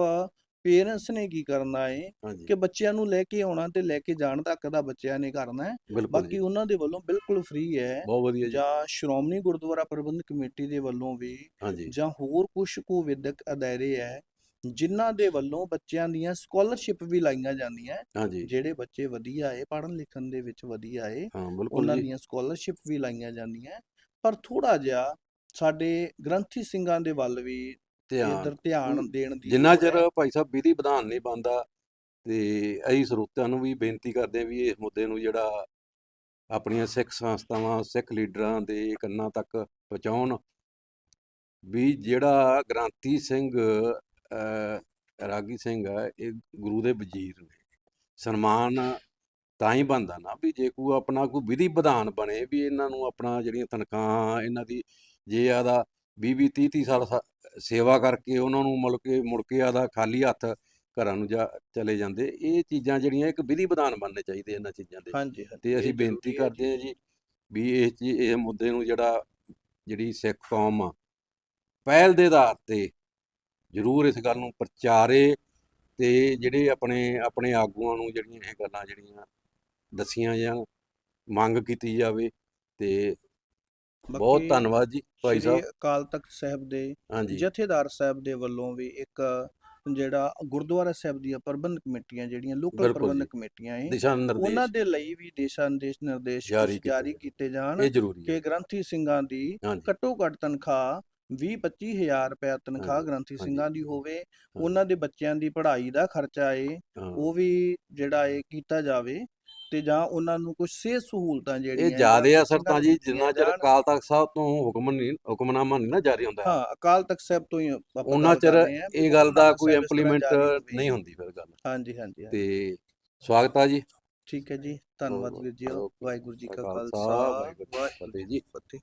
ਪੇਰੈਂਟਸ ਨੇ ਕੀ ਕਰਨਾ ਹੈ ਹਾਂਜੀ। ਕਿ ਬੱਚਿਆਂ ਨੂੰ ਲੈ ਕੇ ਆਉਣਾ ਤੇ ਲੈ ਕੇ ਜਾਣ ਤੱਕ ਦਾ ਬੱਚਿਆਂ ਨੇ ਕਰਨਾ ਹੈ। ਬਿਲਕੁਲ ਬਾਕੀ ਜੀ। ਉਹਨਾਂ ਦੇ ਵੱਲੋਂ ਬਿਲਕੁਲ ਫ੍ਰੀ ਹੈ। ਬਹੁਤ ਵਧੀਆ ਜੀ। ਜਾਂ ਸ਼੍ਰੋਮਣੀ ਗੁਰਦੁਆਰਾ ਪ੍ਰਬੰਧਕ ਕਮੇਟੀ ਦੇ ਵੱਲੋਂ ਵੀ ਹਾਂਜੀ। ਜਾਂ ਹੋਰ ਕੁਝ ਕੁ ਵਿਦਿਅਕ ਅਦਾਰੇ ਹੈ ਜਿਨ੍ਹਾਂ ਦੇ ਵੱਲੋਂ ਬੱਚਿਆਂ ਦੀਆਂ ਸਕਾਲਰਸ਼ਿਪ ਵੀ ਲਾਈਆਂ ਜਾਂਦੀਆਂ ਹਾਂਜੀ। ਜਿਹੜੇ ਬੱਚੇ ਵਧੀਆ ਏ ਪੜ੍ਹਨ ਲਿਖਣ ਦੇ ਵਿੱਚ ਵਧੀਆ ਏ ਹਾਂ ਬਿਲਕੁਲ ਉਹਨਾਂ ਜੀ। ਦੀਆਂ ਸਕਾਲਰਸ਼ਿਪ ਵੀ ਲਾਈਆਂ ਜਾਂਦੀਆਂ ਪਰ ਥੋੜਾ ਜਿਹਾ ਸਾਡੇ ਗ੍ਰੰਥੀ ਸਿੰਘਾਂ ਦੇ ਵੱਲ ਵੀ ਧਿਆਨ। ਇਧਰ ਧਿਆਨ ਦੇਣ ਦੀ ਜਿੰਨਾ ਲੋੜ ਚਿਰ ਹੈ। ਭਾਈ ਸਾਹਿਬ ਵਿਧੀ ਵਿਧਾਨ ਨਹੀਂ ਬਣਦਾ ਤੇ ਅਸੀਂ ਸਰੋਤਿਆਂ ਨੂੰ ਵੀ ਬੇਨਤੀ ਕਰਦੇ ਹਾਂ ਵੀ ਇਸ ਮੁੱਦੇ ਨੂੰ ਜਿਹੜਾ ਆਪਣੀਆਂ ਸਿੱਖ ਸੰਸਥਾਵਾਂ ਸਿੱਖ ਲੀਡਰਾਂ ਦੇ ਕੰਨਾਂ ਤੱਕ ਪਹੁੰਚਾਉਣ ਵੀ ਜਿਹੜਾ ਗ੍ਰਾਂਤੀ ਸਿੰਘ ਅਹ, ਰਾਗੀ ਸਿੰਘ ਆ ਇਹ ਗੁਰੂ ਦੇ ਵਜ਼ੀਰ ਨੇ। ਸਨਮਾਨ ਤਾਂ ਹੀ ਬਣਦਾ ਨਾ ਵੀ ਜੇ ਕੋਈ ਆਪਣਾ ਕੋਈ ਵਿਧੀ ਵਿਧਾਨ ਬਣੇ ਵੀ ਇਹਨਾਂ ਨੂੰ ਆਪਣਾ ਜਿਹੜੀਆਂ ਤਨਖਾਹਾਂ ਇਹਨਾਂ ਦੀ ਜੇ ਆਦਾ 20 20 30 30 ਸਾਲ ਸੇਵਾ ਕਰਕੇ ਉਹਨਾਂ ਨੂੰ ਮੁੜ ਕੇ ਮੁੜ ਕੇ ਆਦਾ ਖਾਲੀ ਹੱਥ ਘਰਾਂ ਨੂੰ ਜਾ ਚਲੇ ਜਾਂਦੇ ਇਹ ਚੀਜ਼ਾਂ ਜਿਹੜੀਆਂ ਇੱਕ ਵਿਧੀ ਵਿਧਾਨ ਬਣਨੇ ਚਾਹੀਦੇ ਇਹਨਾਂ ਚੀਜ਼ਾਂ ਦੇ। ਹਾਂਜੀ ਤੇ ਅਸੀਂ ਬੇਨਤੀ ਕਰਦੇ ਹਾਂ ਜੀ ਵੀ ਇਹ ਚੀ- ਇਹ ਮੁੱਦੇ ਨੂੰ ਜਿਹੜਾ ਜਿਹੜੀ ਸਿੱਖ ਕੌਮ ਆ, ਪਹਿਲ ਦੇ ਆਧਾਰ ਤੇ ਜ਼ਰੂਰ ਇਸ ਗੱਲ ਨੂੰ ਪ੍ਰਚਾਰੇ ਤੇ ਜਿਹੜੇ ਆਪਣੇ ਆਪਣੇ ਆਗੂਆਂ ਨੂੰ ਜਿਹੜੀਆਂ ਇਹ ਗੱਲਾਂ ਜਿਹੜੀਆਂ ਦੱਸੀਆਂ ਜਾਣ ਮੰਗ ਕੀਤੀ ਜਾਵੇ ਤੇ ਬਹੁਤ ਬਾਕੀ ਧੰਨਵਾਦ ਜੀ ਭਾਈ ਸ਼੍ਰੀ ਸਾਹਿਬ ਅਕਾਲ ਤਖਤ ਸਾਹਿਬ ਦੇ ਹਾਂਜੀ ਜਥੇਦਾਰ ਸਾਹਿਬ ਦੇ ਵੱਲੋਂ ਵੀ ਇੱਕ ਜਿਹੜਾ ਗੁਰਦੁਆਰਾ ਸਾਹਿਬ ਦੀਆਂ ਪ੍ਰਬੰਧਕ ਕਮੇਟੀਆਂ ਜਿਹੜੀਆਂ ਲੋਕਲ ਬਿਲਕੁਲ ਜੀ। ਪ੍ਰਬੰਧਕ ਕਮੇਟੀਆਂ ਹੈ ਦਿਸ਼ਾ ਉਹਨਾਂ ਨਿਰਦੇਸ਼ ਦੇ ਲਈ ਵੀ ਦਿਸ਼ਾ ਨਿਰਦੇਸ਼ ਨਿਰਦੇਸ਼ ਜਾਰੀ ਕੀਤੇ ਜਾਰੀ ਜਾਣ। ਕੀਤੇ ਜਾਣ ਇਹ ਜ਼ਰੂਰੀ ਹੈ ਕਿ ਗ੍ਰੰਥੀ ਸਿੰਘਾਂ ਦੀ ਹਾਂਜੀ ਘੱਟੋ ਘੱਟ ਤਨਖਾਹ 20 25000 ਰੁਪਏ ਤਨਖਾਹ ਹਾਂਜੀ, ਗ੍ਰੰਥੀ ਹਾਂਜੀ। ਸਿੰਘਾਂ ਦੀ ਹੋਵੇ ਉਹਨਾਂ ਦੇ ਬੱਚਿਆਂ ਦੀ ਪੜ੍ਹਾਈ ਦਾ ਖਰਚਾ ਏ ਹਾਂ। ਉਹ ਵੀ ਜਿਹੜਾ ਏ ਕੀਤਾ ਜਾਵੇ ਤੇ ਜਾਂ ਉਹਨਾਂ ਨੂੰ ਕੁਝ ਸਿਹਤ ਸਹੂਲਤਾਂ ਜਿਹੜੀਆਂ ਇਹ ਜਿਆਦੇ ਅਸਰ ਤਾਂ ਜੀ ਜਿੰਨਾ ਚਿਰ। ਅਕਾਲ ਤਖਤ ਸਾਹਿਬ ਤੋਂ ਹੁਕਮ ਨਹੀਂ ਹੁਕਮਨਾਮਾ ਨਹੀਂ ਨਾ ਜਾਰੀ ਹੁੰਦਾ ਹਾਂ ਅਕਾਲ ਤਖਤ ਸਾਹਿਬ ਤੋਂ ਹੀ ਉਹਨਾਂ ਚਿਰ ਇਹ ਗੱਲ ਦਾ ਕੋਈ ਇੰਪਲੀਮੈਂਟ। ਨਹੀਂ ਹੁੰਦੀ ਫਿਰ ਗੱਲ ਹਾਂਜੀ ਹਾਂਜੀ। ਤੇ ਸਵਾਗਤ ਆ ਜੀ ਠੀਕ ਹੈ ਜੀ ਧੰਨਵਾਦ ਵੀਰ ਜੀ। ਵਾਹਿਗੁਰੂ ਜੀ ਕਾ ਖਾਲਸਾ, ਵਾਹਿਗੁਰੂ ਜੀ ਕੀ ਫਤਿਹ ਜੀ। ਫਤਿਹ